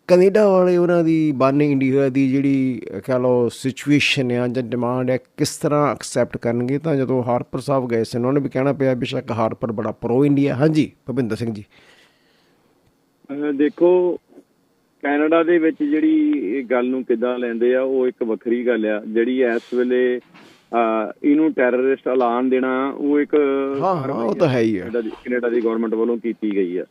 ਕੈਨੇਡਾ ਵਾਲੇ ਉਹਨਾਂ ਦੀ ਬਨ ਇੰਡੀਆ ਦੀ ਜਿਹੜੀ, ਕਹ ਲਓ ਸਿਚੁਏਸ਼ਨ ਹੈ ਜਾਂ ਡਿਮਾਂਡ ਹੈ ਕਿਸ ਤਰ੍ਹਾਂ ਐਕਸੈਪਟ ਕਰਨਗੇ, ਤਾਂ ਜਦੋਂ ਹਾਰਪਰ ਸਾਹਿਬ ਗਏ ਸੀ, ਉਹਨਾਂ ਨੇ ਵੀ ਕਹਿਣਾ ਪਿਆ ਬੇਸ਼ੱਕ ਹਾਰਪਰ ਬੜਾ ਪ੍ਰੋ ਇੰਡੀਆ ਹਾਂਜੀ ਭਵਿੰਦਰ ਸਿੰਘ ਜੀ। ਦੇਖੋ ਕੈਨੇਡਾ ਦੇ ਵਿੱਚ ਜਿਹੜੀ ਇਹ ਗੱਲ ਨੂੰ ਕਿੱਦਾਂ ਲੈਂਦੇ ਆ ਉਹ ਇੱਕ ਵੱਖਰੀ ਗੱਲ ਆ ਜਿਹੜੀ ਇਸ ਵੇਲੇ ਇਹਨੂੰ ਟੈਰਰਿਸਟ ਐਲਾਨ ਦੇਣਾ ਉਹ ਇੱਕ ਹਾਂ ਹਾਂ ਉਹ ਤਾਂ ਹੈ ਹੀ ਹੈ ਕੈਨੇਡਾ ਦੀ ਗਵਰਨਮੈਂਟ ਵੱਲੋਂ ਕੀਤੀ ਗਈ ਆ।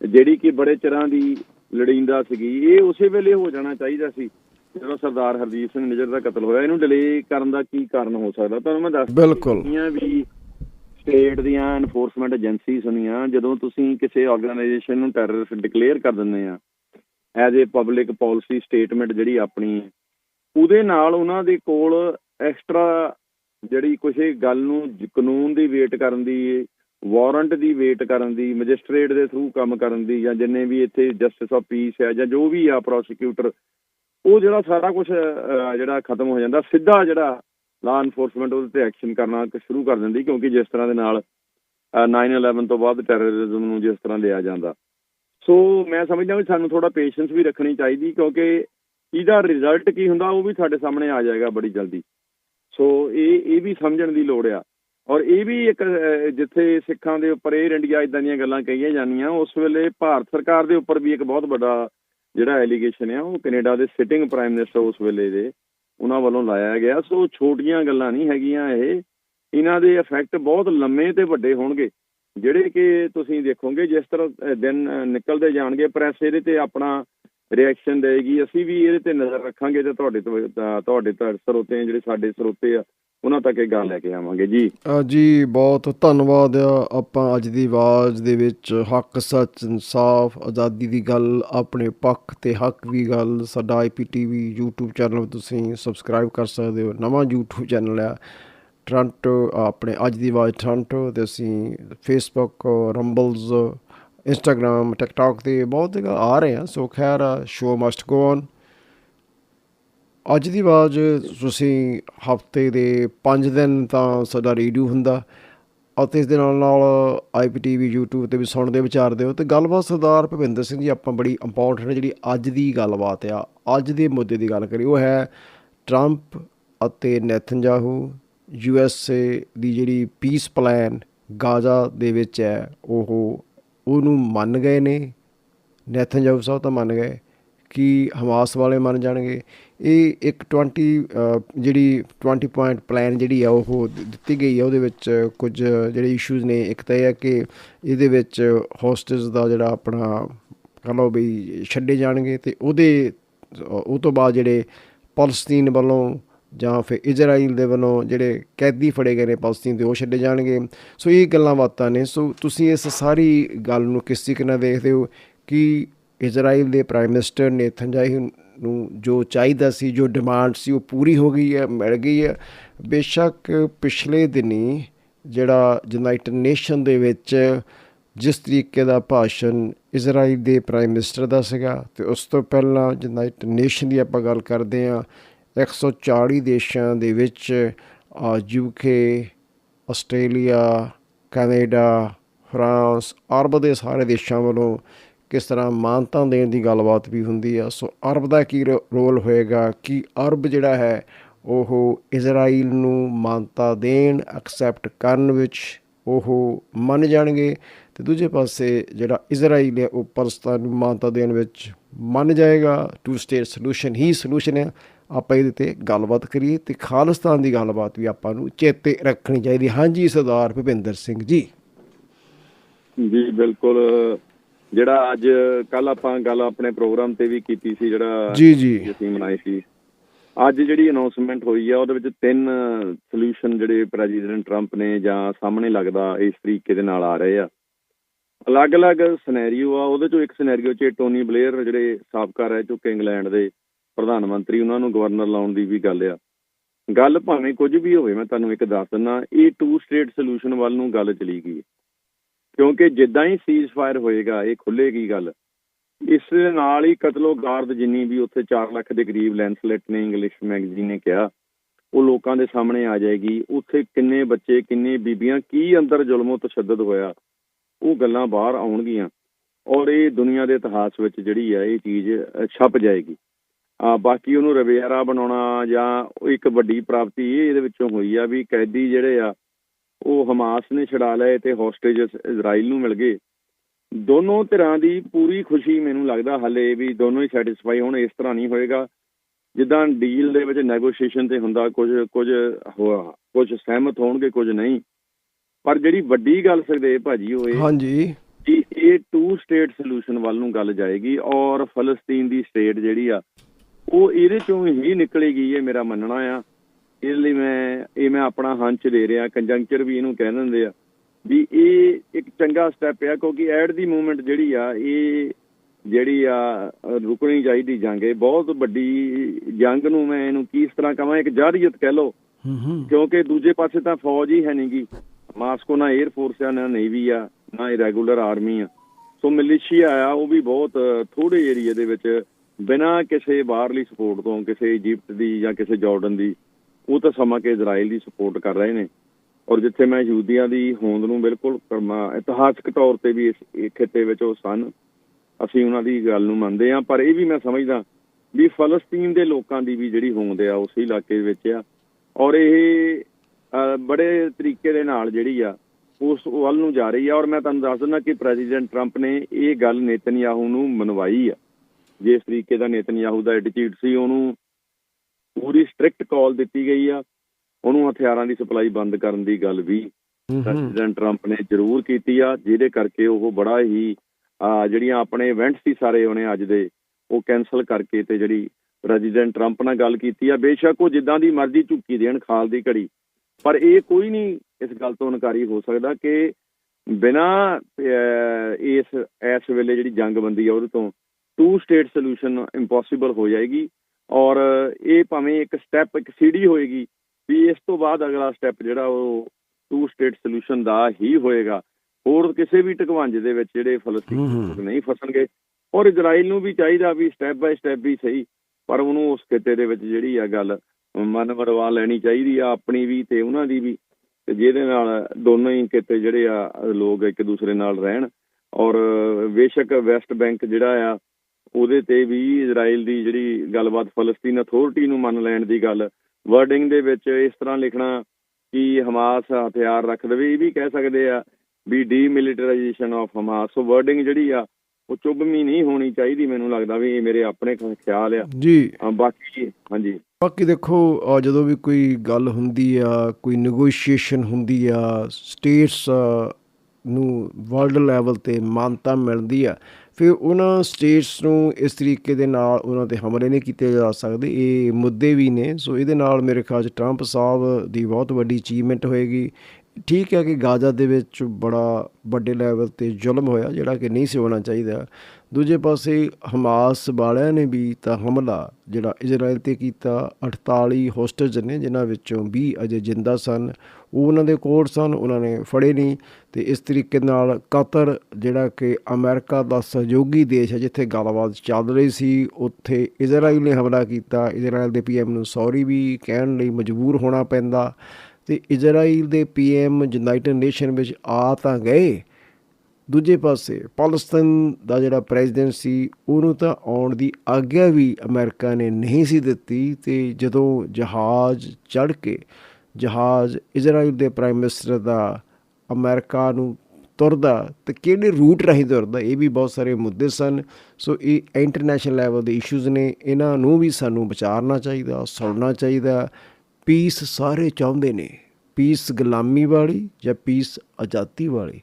ਜਿਹੜੀ ਕਿ ਬੜੇ ਚਿਰਾਂ ਦੀ ਲੜਿੰਦਾ ਸੀਗੀ ਇਹ ਉਸੇ ਵੇਲੇ ਹੋ ਜਾਣਾ ਚਾਹੀਦਾ ਸੀ ਜਦੋਂ ਸਰਦਾਰ ਹਰਦੀਪ ਸਿੰਘ ਨਿਜਰ ਦਾ ਕਤਲ ਹੋਇਆ ਇਹਨੂੰ ਡਿਲੇ ਕਰਨ ਦਾ ਕੀ ਕਾਰਨ ਹੋ ਸਕਦਾ? ਤੁਹਾਨੂੰ ਮੈਂ ਦੱਸ ਬਿਲਕੁਲ। ਵੀ ਸਟੇਟ ਦੀਆਂ ਐਨਫੋਰਸਮੈਂਟ ਏਜੰਸੀ ਸੁਣੀਆਂ ਜਦੋਂ ਤੁਸੀਂ ਕਿਸੇ ਆਰਗੇਨਾਈਜੇਸ਼ਨ ਨੂੰ ਟੈਰਰਿਸਟ ਡਿਕਲੇਅਰ ਕਰ ਦਿੰਦੇ ਆ as a public policy statement ਜਿਹੜੀ ਆਪਣੀ ਹੈ, ਉਹਦੇ ਨਾਲ ਉਹਨਾਂ ਦੇ ਕੋਲ ਐਕਸਟਰਾ ਜਿਹੜੀ ਕੁਝ ਗੱਲ ਨੂੰ ਕਾਨੂੰਨ ਦੀ ਵੇਟ ਕਰਨ ਦੀ ਵਾਰੰਟ ਦੀ ਵੇਟ ਕਰਨ ਦੀ ਮੈਜਿਸਟ੍ਰੇਟ ਦੇ ਥਰੂ ਕੰਮ ਕਰਨ ਦੀ ਜਾਂ ਜਿੰਨੇ ਵੀ ਇੱਥੇ ਜਸਟਿਸ ਆਫ ਪੀਸ ਹੈ ਜਾਂ ਜੋ ਵੀ ਆ ਪ੍ਰੋਸੀਕਿਊਟਰ ਉਹ ਜਿਹੜਾ ਸਾਰਾ ਕੁਝ ਜਿਹੜਾ ਖਤਮ ਹੋ ਜਾਂਦਾ ਸਿੱਧਾ ਜਿਹੜਾ ਲਾ ਇਨਫੋਰਸਮੈਂਟ ਉਹਦੇ ਤੇ ਐਕਸ਼ਨ ਕਰਨਾ ਸ਼ੁਰੂ ਕਰ ਦਿੰਦੀ ਕਿਉਂਕਿ ਜਿਸ ਤਰ੍ਹਾਂ ਦੇ ਨਾਲ ਅ, 9/11 ਤੋਂ ਬਾਅਦ ਟੈਰਰਿਜ਼ਮ ਨੂੰ ਜਿਸ ਤਰ੍ਹਾਂ ਲਿਆ ਜਾਂਦਾ। ਸੋ ਮੈਂ ਸਮਝਦਾ ਵੀ ਸਾਨੂੰ ਥੋੜਾ ਪੇਸ਼ੈਂਸ ਵੀ ਰੱਖਣੀ ਚਾਹੀਦੀ ਕਿਉਂਕਿ ਇਹਦਾ ਰਿਜ਼ਲਟ ਕੀ ਹੁੰਦਾ ਉਹ ਵੀ ਸਾਡੇ ਸਾਹਮਣੇ ਆ ਜਾਏਗਾ ਬੜੀ ਜਲਦੀ। ਸੋ ਇਹ ਇਹ ਵੀ ਸਮਝਣ ਦੀ ਲੋੜ ਆ। ਔਰ ਇਹ ਵੀ ਇੱਕ ਜਿੱਥੇ ਸਿੱਖਾਂ ਦੇ ਉੱਪਰ 에ਅਰ ਇੰਡੀਆ ਇਦਾਂ ਦੀਆਂ ਗੱਲਾਂ ਕਹੀਆਂ ਜਾਂਦੀਆਂ, ਉਸ ਵੇਲੇ ਭਾਰਤ ਸਰਕਾਰ ਦੇ ਉੱਪਰ ਵੀ ਇੱਕ ਬਹੁਤ ਵੱਡਾ ਜਿਹੜਾ ਐਲੀਗੇਸ਼ਨ ਆ, ਉਹ ਕੈਨੇਡਾ ਦੇ ਸਿਟਿੰਗ ਪ੍ਰਾਈਮ ਮਿਨਿਸਟਰ ਉਸ ਵੇਲੇ ਦੇ, ਉਹਨਾਂ ਵੱਲੋਂ ਲਾਇਆ ਗਿਆ। ਸੋ ਛੋਟੀਆਂ ਗੱਲਾਂ ਨਹੀਂ ਹੈਗੀਆਂ ਇਹ। ਇਹਨਾਂ ਦੇ ਇਫੈਕਟ ਬਹੁਤ ਲੰਮੇ ਤੇ ਵੱਡੇ ਹੋਣਗੇ। ਜਿਹੜੇ ਕਿ ਤੁਸੀਂ ਦੇਖੋਗੇ ਜਿਸ ਤਰ੍ਹਾਂ ਦਿਨ ਨਿਕਲਦੇ ਜਾਣਗੇ ਪ੍ਰੈਸ ਇਹਦੇ ਤੇ ਆਪਣਾ ਰਿਐਕਸ਼ਨ ਦੇਗੀ ਅਸੀਂ ਵੀ ਇਹਦੇ ਤੇ ਨਜ਼ਰ ਰੱਖਾਂਗੇ ਤੇ ਤੁਹਾਡੇ ਤੋਂ ਤੁਹਾਡੇ ਤਾਂ ਸਰੋਤੇ ਜਿਹੜੇ ਸਾਡੇ ਸਰੋਤੇ ਆ, ਉਹਨਾਂ ਤੱਕ ਇਹ ਗੱਲ ਲੈ ਕੇ ਆਵਾਂਗੇ। ਜੀ। ਜੀ, ਬਹੁਤ ਧੰਨਵਾਦ ਆ ਆਪਾਂ ਅੱਜ ਦੀ ਆਵਾਜ਼ ਦੇ ਵਿੱਚ। ਹੱਕ, ਸੱਚ, ਇਨਸਾਫ, ਆਜ਼ਾਦੀ ਦੀ ਗੱਲ, ਆਪਣੇ ਪੱਖ ਤੇ ਹੱਕ ਦੀ ਗੱਲ। ਸਾਡਾ ਆਈਪੀਟੀਵੀ YouTube ਚੈਨਲ ਤੁਸੀਂ ਸਬਸਕ੍ਰਾਈਬ ਕਰ ਸਕਦੇ ਹੋ। ਨਵਾਂ YouTube ਚੈਨਲ ਆ। ਟੋਰਾਂਟੋ uh, ਆਪਣੇ ਅੱਜ ਦੀ ਆਵਾਜ਼ ਟੋਰਾਂਟੋ ਤੇ ਅਸੀਂ ਫੇਸਬੁੱਕ ਰੰਬਲਸ ਇੰਸਟਾਗ੍ਰam ਟਿਕਟੌਕ ਤੇ ਬਹੁਤ ਜਗ੍ਹਾ ਆ ਰਹੇ ਆ ਸੋ ਖੈਰ ਸ਼ੋ ਮਸਟ ਗੋ ਔਨ ਅੱਜ ਦੀ ਆਵਾਜ਼ ਤੁਸੀਂ ਹਫ਼ਤੇ ਦੇ 5 ਦਿਨ ਤਾਂ ਸਾਡਾ ਰੇਡੀਓ ਹੁੰਦਾ ਅਤੇ ਇਸ ਦੇ ਨਾਲ ਨਾਲ ਆਈਪੀਟੀਵੀ YouTube ਤੇ ਵੀ ਸੁਣਦੇ, ਵਿਚਾਰਦੇ ਹੋ। ਤੇ ਗੱਲਬਾਤ ਸਰਦਾਰ ਭਵਿੰਦਰ ਸਿੰਘ ਜੀ, ਆਪਾਂ ਬੜੀ ਇੰਪੋਰਟੈਂਟ ਜਿਹੜੀ ਅੱਜ ਦੀ ਗੱਲਬਾਤ ਆ। ਅੱਜ ਦੇ ਮੁੱਦੇ ਦੀ ਗੱਲ ਕਰੀ ਉਹ ਹੈ ਟਰੰਪ ਅਤੇ ਯੂ ਨੈਥਨਯਾਹੂ ਏ ਦੀ ਜਿਹੜੀ ਪੀਸ ਪਲਾਨ ਗਾਜ਼ਾ ਦੇ ਵਿੱਚ ਹੈ, ਉਹ ਉਹਨੂੰ ਮੰਨ ਗਏ ਨੇ, ਨੈਥਨਯਾਹੂ ਸਾਹਿਬ ਤਾਂ ਮੰਨ ਗਏ ਕਿ ਹਮਾਸ ਵਾਲੇ ਮੰਨ ਜਾਣਗੇ। ਇਹ ਇੱਕ 20 ਜਿਹੜੀ 20 ਪੁਆਇੰਟ ਪਲਾਨ ਜਿਹੜੀ ਆ, ਉਹ ਦਿੱਤੀ ਗਈ ਆ, ਉਹਦੇ ਵਿੱਚ ਕੁਝ ਜਿਹੜੇ ਇਸ਼ੂਜ਼ ਨੇ। ਇੱਕ ਤਾਂ ਇਹ ਹੈ ਕਿ ਇਹਦੇ ਵਿੱਚ ਹੋਸਟੇਜ ਦਾ ਜਿਹੜਾ ਆਪਣਾ ਕਹ ਲਓ ਵੀ ਛੱਡੇ ਜਾਣਗੇ ਤੇ ਉਹਦੇ, ਉਹ ਤੋਂ ਬਾਅਦ ਜਿਹੜੇ ਪਲਸਤੀਨ ਵੱਲੋਂ ਜਾਂ ਫਿਰ ਇਜ਼ਰਾਈਲ ਦੇ ਵੱਲੋਂ ਜਿਹੜੇ ਕੈਦੀ ਫੜੇ ਗਏ ਨੇ ਪਾਲਸਤੀਨ ਦੇ, ਉਹ ਛੱਡੇ ਜਾਣਗੇ। ਸੋ ਇਹ ਗੱਲਾਂ ਬਾਤਾਂ ਨੇ। ਸੋ ਤੁਸੀਂ ਇਸ ਸਾਰੀ ਗੱਲ ਨੂੰ ਕਿਸ ਤਰੀਕੇ ਨਾਲ ਦੇਖਦੇ ਹੋ ਕਿ ਇਜ਼ਰਾਈਲ ਦੇ ਪ੍ਰਾਈਮ ਮਿਨਿਸਟਰ ਨੇਥਨਯਾਹੂ ਨੂੰ ਜੋ ਚਾਹੀਦਾ ਸੀ, ਜੋ ਡਿਮਾਂਡ ਸੀ, ਉਹ ਪੂਰੀ ਹੋ ਗਈ ਹੈ, ਮਿਲ ਗਈ ਹੈ। ਬੇਸ਼ੱਕ ਪਿਛਲੇ ਦਿਨੀ ਜਿਹੜਾ ਯੂਨਾਈਟਿਡ ਨੇਸ਼ਨ ਦੇ ਵਿੱਚ ਜਿਸ ਤਰੀਕੇ ਦਾ ਭਾਸ਼ਣ ਇਜ਼ਰਾਈਲ ਦੇ ਪ੍ਰਾਈਮ ਮਿਨਿਸਟਰ ਦਾ ਸੀਗਾ, ਤੇ ਉਸ ਤੋਂ ਪਹਿਲਾਂ ਯੂਨਾਈਟਿਡ ਨੇਸ਼ਨ ਦੀ ਆਪਾਂ ਗੱਲ ਕਰਦੇ ਹਾਂ। 140 ਦੇਸ਼ਾਂ ਦੇ ਵਿੱਚ UK Australia, Canada, France, Arab ਦੇ ਸਾਰੇ ਦੇਸ਼ਾਂ ਵੱਲੋਂ ਕਿਸ ਤਰ੍ਹਾਂ ਮਾਨਤਾ ਦੇਣ ਦੀ ਗੱਲਬਾਤ ਵੀ ਹੁੰਦੀ ਆ। ਸੋ ਅਰਬ ਦਾ ਕੀ ਰੋਲ ਹੋਏਗਾ? ਕਿ ਅਰਬ ਜਿਹੜਾ ਹੈ, ਉਹ ਇਜ਼ਰਾਈਲ ਨੂੰ ਮਾਨਤਾ ਦੇਣ ਐਕਸੈਪਟ ਕਰਨ ਵਿੱਚ ਉਹ ਮੰਨ ਜਾਣਗੇ? ਤੇ ਦੂਜੇ ਪਾਸੇ ਜਿਹੜਾ ਇਜ਼ਰਾਈਲ ਹੈ, ਉਹ ਪਲਸਤੀਨ ਨੂੰ ਮਾਨਤਾ ਦੇਣ ਵਿੱਚ ਮੰਨ ਜਾਏਗਾ ਟੂ ਸਟੇਟ ਸੋਲੂਸ਼ਨ ਹੀ ਸੋਲੂਸ਼ਨ ਹੈ ਆਪਾਂ ਇਹਦੇ ਤੇ ਗੱਲਬਾਤ ਕਰੀਏ ਤੇ ਖਾਲਿਸਤਾਨ ਦੀ ਗੱਲਬਾਤ ਵੀ ਆਪਾਂ ਨੂੰ ਚੇਤੇ ਰੱਖਣੀ ਚਾਹੀਦੀ। ਹਾਂਜੀ ਸਰਦਾਰ ਭੁਪਿੰਦਰ ਸਿੰਘ ਜੀ। ਜੀ ਬਿਲਕੁਲ। ਜਿਹੜਾ ਅੱਜ ਕੱਲ ਆਪਾਂ ਗੱਲ ਆਪਣੇ ਪ੍ਰੋਗਰਾਮ ਤੇ ਵੀ ਕੀਤੀ ਸੀ ਜਿਹੜਾ ਜੀ ਜੀ। ਅਸੀਂ ਮਨਾਈ ਸੀ। ਅੱਜ ਜਿਹੜੀ ਅਨਾਉਂਸਮੈਂਟ ਹੋਈ ਆ ਉਹਦੇ ਵਿੱਚ ਤਿੰਨ ਸੋਲੂਸ਼ਨ ਜਿਹੜੇ ਪ੍ਰੈਜ਼ੀਡੈਂਟ ਟਰੰਪ ਨੇ ਜਾਂ ਸਾਹਮਣੇ ਲੱਗਦਾ ਇਸ ਤਰੀਕੇ ਦੇ ਨਾਲ ਆ ਰਹੇ ਆ। ਅਲੱਗ-ਅਲੱਗ ਸਿਨੈਰੀਓ ਆ, ਉਹਦੇ ਚੋਂ ਇੱਕ ਸਿਨੈਰੀਓ 'ਚ ਟੋਨੀ ਬਲੇਅਰ ਜਿਹੜੇ ਸਾਬਕਾ ਰਹਿ ਚੁੱਕੇ ਇੰਗਲੈਂਡ ਦੇ ਪ੍ਰਧਾਨ ਮੰਤਰੀ, ਉਹਨਾਂ ਨੂੰ ਗਵਰਨਰ ਲਾਉਣ ਦੀ ਵੀ ਗੱਲ ਆ। ਗੱਲ ਭਾਵੇਂ ਕੁਝ ਵੀ ਹੋਵੇ, ਮੈਂ ਤੁਹਾਨੂੰ ਇੱਕ ਦੱਸ ਦਿੰਦਾ, ਇਹ ਟੂ ਸਟੇਟ ਸੋਲੂਸ਼ਨ ਵੱਲ ਨੂੰ ਗੱਲ ਚਲੀ ਗਈ ਕਿਉਂਕਿ ਜਿੱਦਾਂ ਹੀ ਸੀਜ਼ ਹੋਏਗਾ, ਇਹ ਖੁੱਲੇਗੀ ਗੱਲ। ਇਸ ਦੇ ਨਾਲ ਹੀ ਕਤਲੋ ਗਾਰਦ ਜਿੰਨੀ ਵੀ ਉੱਥੇ 4 ਲੱਖ ਦੇ ਕਰੀਬ ਲੈਂਸਲੇਟ ਨੇ ਇੰਗਲਿਸ਼ ਮੈਗਜ਼ੀਨ ਨੇ ਕਿਹਾ, ਉਹ ਲੋਕਾਂ ਦੇ ਸਾਹਮਣੇ ਆ ਜਾਏਗੀ। ਉੱਥੇ ਕਿੰਨੇ ਬੱਚੇ, ਕਿੰਨੇ ਬੀਬੀਆਂ, ਕੀ ਅੰਦਰ ਜ਼ੁਲਮੋ ਤਸ਼ੱਦਦ ਹੋਇਆ ਉਹ ਗੱਲਾਂ ਬਾਹਰ ਆਉਣਗੀਆਂ ਔਰ ਇਹ ਦੁਨੀਆ ਦੇ ਇਤਿਹਾਸ ਵਿੱਚ ਜਿਹੜੀ ਹੈ ਇਹ ਚੀਜ਼ ਛਪ ਜਾਏਗੀ। ਆ ਬਾਕੀ ਉਹਨੂੰ ਰਵਿਆਰਾ ਬਣਾਉਣਾ ਜਾਂ ਇੱਕ ਵੱਡੀ ਪ੍ਰਾਪਤੀ ਇਹ ਇਹਦੇ ਵਿੱਚੋਂ ਹੋਈ ਆ ਵੀ ਕੈਦੀ ਜਿਹੜੇ ਆ, ਉਹ ਹਮਾਸ ਨੇ ਛਡਾ ਲਏ ਤੇ ਹੋਸਟੇਜਸ ਇਜ਼ਰਾਈਲ ਨੂੰ ਮਿਲ ਗਏ। ਦੋਨੋਂ ਧਿਰਾਂ ਦੀ ਪੂਰੀ ਖੁਸ਼ੀ ਮੈਨੂੰ ਲੱਗਦਾ ਹਲੇ ਵੀ ਦੋਨੋਂ ਹੀ ਸੈਟੀਸਫਾਈ ਹੋਣ, ਇਸ ਤਰ੍ਹਾਂ ਨਹੀਂ ਹੋਏਗਾ। ਜਿੱਦਾਂ ਡੀਲ ਦੇ ਵਿੱਚ ਨੈਗੋਸ਼ੀਏਸ਼ਨ ਤੇ ਹੁੰਦਾ ਕੁਝ ਕੁਝ ਹੋਆ- ਕੁਝ ਸਹਿਮਤ ਹੋਣਗੇ, ਕੁਝ ਨਹੀਂ। ਪਰ ਜਿਹੜੀ ਵੱਡੀ ਗੱਲ ਸਕਦੇ ਭਾਜੀ ਇਹ ਹਾਂਜੀ। ਕਿ ਇਹ ਟੂ ਸਟੇਟ ਸੋਲੂਸ਼ਨ ਵੱਲ ਨੂੰ ਗੱਲ ਜਾਏਗੀ ਔਰ ਫਲਸਤੀਨ ਦੀ ਸਟੇਟ ਜਿਹੜੀ ਆ ਉਹ ਇਹਦੇ ਚੋਂ ਹੀ ਨਿਕਲੇਗੀ ਇਹ ਮੇਰਾ ਮੰਨਣਾ ਆ। ਇਸ ਲਈ ਮੈਂ ਇਹ ਮੈਂ ਆਪਣਾ ਹੰਚ ਦੇ ਰਿਹਾ ਕੰਜੰਕਚਰ ਵੀ ਇਹਨੂੰ ਕਹਿ ਦਿੰਦੇ ਆ ਵੀ ਇਹ ਇੱਕ ਚੰਗਾ ਸਟੈਪ ਆ ਕਿਉਂਕਿ ਐਡ ਦੀ ਮੂਵਮੈਂਟ ਜਿਹੜੀ ਆ ਇਹ ਜਿਹੜੀ ਆ ਰੁਕਣੀ ਚਾਹੀਦੀ ਜੰਗ ਇਹ ਬਹੁਤ ਵੱਡੀ ਜੰਗ ਨੂੰ ਮੈਂ ਇਹਨੂੰ ਕੀ ਇਸ ਤਰ੍ਹਾਂ ਕਹਾਂ ਇੱਕ ਜਾਰੀਅਤ ਕਹਿ ਹੂੰ ਕਿਉਂਕਿ ਦੂਜੇ ਪਾਸੇ ਤਾਂ ਫੌਜ ਹੀ ਹੈ ਨਹੀਂਗੀ ਮਾਸਕੋ ਨਾ 에ਅਰ ਫੋਰਸ ਆ, ਨਾ ਨੇਵੀ ਆ, ਨਾ ਹੀ ਰੈਗੂਲਰ ਆਰਮੀ ਆ। ਸੋ ਮਿਲੀਸ਼ੀਆ ਆ ਉਹ ਵੀ ਬਹੁਤ ਥੋੜੇ ਏਰੀਆ ਦੇ ਵਿੱਚ ਬਿਨਾਂ ਕਿਸੇ ਬਾਹਰਲੀ ਸਪੋਰਟ ਤੋਂ, ਕਿਸੇ ਇਜੀਪਟ ਦੀ ਜਾਂ ਕਿਸੇ ਜਾਰਡਨ ਦੀ, ਉਹ ਤਾਂ ਸਮਾਂ ਕਿ ਇਜ਼ਰਾਈਲ ਦੀ ਸਪੋਰਟ ਕਰ ਰਹੇ ਨੇ। ਔਰ ਜਿੱਥੇ ਮੈਂ ਯਹੂਦੀਆਂ ਦੀ ਹੋਂਦ ਨੂੰ ਬਿਲਕੁਲ ਇਤਿਹਾਸਕ ਤੌਰ ਤੇ ਵੀ ਇਸ ਖਿੱਤੇ ਵਿੱਚ ਉਹ ਸਨ। ਅਸੀਂ ਉਹਨਾਂ ਦੀ ਗੱਲ ਨੂੰ ਮੰਨਦੇ ਹਾਂ, ਪਰ ਇਹ ਵੀ ਮੈਂ ਸਮਝਦਾ ਵੀ ਫਲਸਤੀਨ ਦੇ ਲੋਕਾਂ ਦੀ ਵੀ ਜਿਹੜੀ ਹੋਂਦ ਆ, ਉਸ ਇਲਾਕੇ ਵਿੱਚ ਆ। ਔਰ ਇਹ ਬੜੇ ਤਰੀਕੇ ਦੇ ਨਾਲ ਜਿਹੜੀ ਆ ਉਸ ਵੱਲ ਨੂੰ ਜਾ ਰਹੀ ਆ। ਔਰ ਮੈਂ ਤੁਹਾਨੂੰ ਦੱਸ ਦਿੰਦਾ ਕਿ ਪ੍ਰੈਜ਼ੀਡੈਂਟ ਟਰੰਪ ਨੇ ਇਹ ਗੱਲ ਨੇਤਨਯਾਹੂ ਨੂੰ ਮਨਵਾਈ ਆ। ਜਿਸ ਤਰੀਕੇ ਦਾ ਨੇਤਨਯਾਹੂ ਦਾ ਐਟੀਟਿਊਡ ਸੀ ਉਹਨੂੰ ਪੂਰੀ ਸਟ੍ਰਿਕਟ ਕਾਲ ਦਿੱਤੀ ਗਈ ਆ। ਉਹਨੂੰ ਹਥਿਆਰਾਂ ਦੀ ਸਪਲਾਈ ਬੰਦ ਕਰਨ ਦੀ ਗੱਲ ਵੀ ਪ੍ਰੈਜ਼ੀਡੈਂਟ ਟਰੰਪ ਨੇ ਜ਼ਰੂਰ ਕੀਤੀ ਆ ਜਿਹਦੇ ਕਰਕੇ ਉਹ ਬੜਾ ਹੀ ਜਿਹੜੀਆਂ ਆਪਣੇ ਇਵੈਂਟਸ ਸੀ ਸਾਰੇ ਉਹਨੇ ਅੱਜ ਦੇ ਉਹ ਕੈਨਸਲ ਕਰਕੇ ਤੇ ਜਿਹੜੀ ਪ੍ਰੈਜ਼ੀਡੈਂਟ ਟਰੰਪ ਨਾਲ ਗੱਲ ਕੀਤੀ ਆ। ਬੇਸ਼ੱਕ ਉਹ ਜਿੱਦਾਂ ਦੀ ਮਰਜ਼ੀ ਝੁੱਕੀ ਦੇਣ ਖਾਲ ਦੀ ਘੜੀ। ਪਰ ਇਹ ਕੋਈ ਨਹੀਂ ਇਸ ਗੱਲ ਤੋਂ ਇਨਕਾਰੀ ਹੋ ਸਕਦਾ ਕਿ ਬਿਨਾ ਇਸ ਇਸ ਵੇਲੇ ਜਿਹੜੀ ਜੰਗਬੰਦੀ ਆ ਉਹਦੇ ਤੋਂ ਟੂ ਸਟੇਟ ਸੋਲੂਸ਼ਨ ਇੰਪੋਸੀਬਲ ਹੋ ਜਾਏਗੀ ਔਰ ਇਹ ਭਾਵੇਂ ਇੱਕ ਸਟੈਪ ਇੱਕ ਸੀੜੀ ਹੋਏਗੀ ਵੀ ਇਸ ਤੋਂ ਬਾਅਦ ਅਗਲਾ ਸਟੈਪ ਜਿਹੜਾ ਉਹ ਟੂ ਸਟੇਟ ਸੋਲੂਸ਼ਨ ਦਾ ਹੀ ਹੋਏਗਾ। ਹੋਰ ਕਿਸੇ ਵੀ ਟਕਵਾਂਜ ਦੇ ਵਿੱਚ ਜਿਹੜੇ ਫਲਸਤੀਨ ਨਹੀਂ ਫਸਣਗੇ ਔਰ ਇਜ਼ਰਾਈਲ ਨੂੰ ਵੀ ਚਾਹੀਦਾ ਵੀ ਸਟੈਪ ਬਾਈ ਸਟੈਪ ਵੀ ਸਹੀ ਪਰ ਉਹਨੂੰ ਉਸ ਖਿੱਤੇ ਦੇ ਵਿੱਚ ਜਿਹੜੀ ਆ ਗੱਲ ਮਨ ਮਰਵਾ ਲੈਣੀ ਚਾਹੀਦੀ ਆ, ਆਪਣੀ ਵੀ ਤੇ ਉਹਨਾਂ ਦੀ ਵੀ, ਤੇ ਜਿਹਦੇ ਨਾਲ ਦੋਨੋਂ ਹੀ ਕਿਤੇ ਜਿਹੜੇ ਆ ਲੋਕ ਇੱਕ ਦੂਸਰੇ ਨਾਲ ਰਹਿਣ। ਔਰ ਬੇਸ਼ੱਕ ਵੈਸਟ ਬੈਂਕ ਜਿਹੜਾ ਆ, ਉਹਦੇ ਤੇ ਵੀ ਇਜ਼ਰਾਈਲ ਦੀ ਜਿਹੜੀ ਗੱਲਬਾਤ ਫਲਸਤੀਨ ਅਥਾਰਟੀ ਨੂੰ ਮੰਨ ਲੈਣ ਦੀ ਗੱਲ, ਵਰਡਿੰਗ ਦੇ ਵਿੱਚ ਇਸ ਤਰ੍ਹਾਂ ਲਿਖਣਾ ਕਿ ਹਮਾਸ ਹਥਿਆਰ ਰੱਖ ਦੇਵੇ, ਇਹ ਵੀ ਕਹਿ ਸਕਦੇ ਆ ਵੀ demilitarisation of Hamas. So wording ਜਿਹੜੀ ਆ ਉਹ ਚੁੱਭਵੀਂ ਨਹੀਂ ਹੋਣੀ ਚਾਹੀਦੀ ਮੈਨੂੰ ਲੱਗਦਾ ਵੀ ਇਹ ਮੇਰੇ ਆਪਣੇ ਖਿਆਲ ਆ। ਜੀ। ਬਾਕੀ ਹਾਂਜੀ। ਬਾਕੀ ਦੇਖੋ ਜਦੋਂ ਵੀ ਕੋਈ ਗੱਲ ਹੁੰਦੀ ਆ ਕੋਈ ਨੈਗੋਸ਼ੀਏਸ਼ਨ ਹੁੰਦੀ ਆ ਸਟੇਟਸ ਨੂੰ ਵਰਲਡ ਲੈਵਲ ਤੇ ਮਾਨਤਾ ਮਿਲਦੀ ਆ ਫਿਰ ਉਹਨਾਂ ਸਟੇਟਸ ਨੂੰ ਇਸ ਤਰੀਕੇ ਦੇ ਨਾਲ ਉਹਨਾਂ ਤੇ ਹਮਲੇ ਨਹੀਂ ਕੀਤੇ ਜਾ ਸਕਦੇ। ਇਹ ਮੁੱਦੇ ਵੀ ਨੇ। ਸੋ ਇਹਦੇ ਨਾਲ ਮੇਰੇ ਖਿਆਲ 'ਚ ਟਰੰਪ ਸਾਹਿਬ ਦੀ ਬਹੁਤ ਵੱਡੀ ਅਚੀਵਮੈਂਟ ਹੋਏਗੀ। ਠੀਕ ਹੈ ਕਿ ਗਾਜ਼ਾ ਦੇ ਵਿੱਚ ਬੜਾ ਵੱਡੇ ਲੈਵਲ ਤੇ ਜ਼ੁਲਮ ਹੋਇਆ, ਜਿਹੜਾ ਕਿ ਨਹੀਂ ਸੀ ਹੋਣਾ ਚਾਹੀਦਾ। ਦੂਜੇ ਪਾਸੇ ਹਮਾਸ ਵਾਲਿਆਂ ਨੇ ਵੀ ਤਾਂ ਹਮਲਾ, ਜਿਹੜਾ ਇਜ਼ਰਾਈਲ ਤੇ ਕੀਤਾ। 48 ਹੋਸਟੇਜ ਨੇ, ਜਿਨ੍ਹਾਂ ਵਿੱਚੋਂ 20 ਅਜੇ ਜਿੰਦਾ ਸਨ। ਉਹ ਉਹਨਾਂ ਦੇ ਕੋਲ ਸਨ, ਉਹਨਾਂ ਨੇ ਫੜੇ ਨਹੀਂ। ਤੇ ਇਸ ਤਰੀਕੇ ਨਾਲ ਕਤਰ, ਜਿਹੜਾ ਕਿ ਅਮਰੀਕਾ ਦਾ ਸਹਿਯੋਗੀ ਦੇਸ਼ ਹੈ, ਜਿੱਥੇ ਗੱਲਬਾਤ ਚੱਲ ਰਹੀ ਸੀ, ਉੱਥੇ ਇਜ਼ਰਾਈਲ ਨੇ ਹਮਲਾ ਕੀਤਾ। ਇਜ਼ਰਾਈਲ ਦੇ ਪੀਐਮ ਨੂੰ ਸੌਰੀ ਵੀ ਕਹਿਣ ਲਈ ਮਜਬੂਰ ਹੋਣਾ ਪੈਂਦਾ। ਤੇ ਇਜ਼ਰਾਈਲ ਦੇ ਪੀਐਮ ਯੂਨਾਈਟਿਡ ਨੇਸ਼ਨ ਵਿੱਚ ਆ ਤਾਂ ਗਏ। ਦੂਜੇ ਪਾਸੇ ਪਾਲਸਤੀਨ ਦਾ ਜਿਹੜਾ ਪ੍ਰੈਜ਼ੀਡੈਂਟ ਸੀ, ਉਹਨੂੰ ਤਾਂ ਆਉਣ ਦੀ ਆਗਿਆ ਵੀ ਅਮਰੀਕਾ ਨੇ ਨਹੀਂ ਸੀ ਦਿੱਤੀ ਤੇ ਜਦੋਂ ਜਹਾਜ਼ ਚੜ੍ਹ ਕੇ, ਜਹਾਜ਼ ਇਜ਼ਰਾਈਲ ਦੇ ਪ੍ਰਾਈਮ ਮਿਨਿਸਟਰ ਦਾ ਅਮਰੀਕਾ ਨੂੰ ਤੁਰਦਾ ਤੇ ਕਿਹੜੇ ਰੂਟ ਰਾਹੀਂ ਤੁਰਦਾ, ਇਹ ਵੀ ਬਹੁਤ ਸਾਰੇ ਮੁੱਦੇ ਸਨ। ਸੋ ਇਹ ਇੰਟਰਨੈਸ਼ਨਲ ਲੈਵਲ ਦੇ ਇਸ਼ੂਜ਼ ਨੇ, ਇਹਨਾਂ ਨੂੰ ਵੀ ਸਾਨੂੰ ਵਿਚਾਰਨਾ ਚਾਹੀਦਾ, ਸੁਣਨਾ ਚਾਹੀਦਾ। ਪੀਸ ਸਾਰੇ ਚਾਹੁੰਦੇ ਨੇ। ਪੀਸ ਗੁਲਾਮੀ ਵਾਲੀ ਜਾਂ ਪੀਸ ਆਜ਼ਾਦੀ ਵਾਲੀ।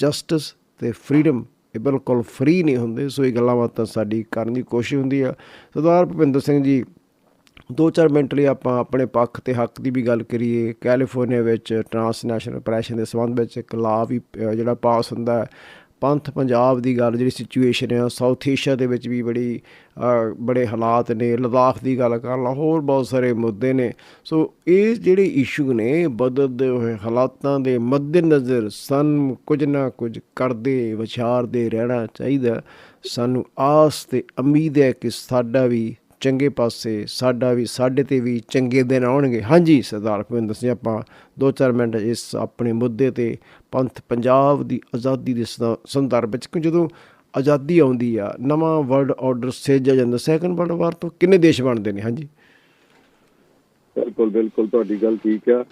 ਜਸਟਿਸ ਤੇ ਫਰੀडम ਇਹ ਬਿਲਕੁਲ ਫ੍ਰੀ ਨਹੀਂ ਹੁੰਦੇ। ਸੋ ਇਹ ਗੱਲਾਂ ਬਾਤਾਂ ਸਾਡੀ ਕਰਨ ਦੀ ਕੋਸ਼ਿਸ਼ ਹੁੰਦੀ ਆ। ਸਰਦਾਰ ਭੁਪਿੰਦਰ ਸਿੰਘ ਜੀ ਦੋ ਚਾਰ ਮਿੰਟ ਲਈ ਆਪਾਂ ਆਪਣੇ ਪੱਖ ਤੇ ਹੱਕ ਦੀ ਵੀ ਗੱਲ ਕਰੀਏ। ਕੈਲੀਫੋਰਨੀਆ ਵਿੱਚ ਟਰਾਂਸਨੈਸ਼ਨਲ ਪ੍ਰੈਸ਼ਨ ਦੇ ਸੰਬੰਧ ਵਿੱਚ ਇੱਕ ਲਾਅ ਵੀ ਜਿਹੜਾ ਪਾਸ ਹੁੰਦਾ ਪੰਥ ਪੰਜਾਬ ਦੀ ਗੱਲ ਜਿਹੜੀ ਸਿਚੁਏਸ਼ਨ ਹੈ ਸਾਊਥ ਏਸ਼ੀਆ ਦੇ ਵਿੱਚ ਵੀ ਬੜੀ ਬੜੇ ਹਾਲਾਤ ਨੇ ਲਦਾਖ ਦੀ ਗੱਲ ਕਰ ਲਾ, ਹੋਰ ਬਹੁਤ ਸਾਰੇ ਮੁੱਦੇ ਨੇ। ਸੋ ਇਹ ਜਿਹੜੇ ਇਸ਼ੂ ਨੇ, ਬਦਲਦੇ ਹੋਏ ਹਾਲਾਤਾਂ ਦੇ ਮੱਦੇਨਜ਼ਰ ਸਾਨੂੰ ਕੁਝ ਨਾ ਕੁਝ ਕਰਦੇ, ਵਿਚਾਰਦੇ ਰਹਿਣਾ ਚਾਹੀਦਾ। ਸਾਨੂੰ ਆਸ ਤੇ ਉਮੀਦ ਹੈ ਕਿ ਸਾਡਾ ਵੀ ਚੰਗੇ ਪਾਸੇ, ਸਾਡਾ ਵੀ, ਸਾਡੇ ਤੇ ਵੀ ਚੰਗੇ ਦਿਨ ਆਉਣਗੇ। ਹਾਂਜੀ, ਸਰਦਾਰ ਭੁਪਿੰਦਰ ਸਿੰਘ, ਆਪਾਂ ਦੋ ਚਾਰ ਮਿੰਟ ਇਸ ਆਪਣੇ ਮੁੱਦੇ ਤੇ ਪੰਥ ਪੰਜਾਬ ਦੀ ਆਜ਼ਾਦੀ ਦੇ ਸੰਦਰਭ ਵਿੱਚ ਕਿ ਜਦੋਂ ਆਜ਼ਾਦੀ ਆਉਂਦੀ ਆ, ਨਵਾਂ ਵਰਲਡ ਆਰਡਰ ਸਿਰਜਿਆ ਜਾਂਦਾ ਸੈਕੰਡ ਵਰਲਡ ਵਾਰ ਤੋਂ ਕਿੰਨੇ ਦੇਸ਼ ਬਣਦੇ ਨੇ? ਹਾਂਜੀ। ਬਿਲਕੁਲ ਬਿਲਕੁਲ, ਤੁਹਾਡੀ ਗੱਲ ਠੀਕ ਆ।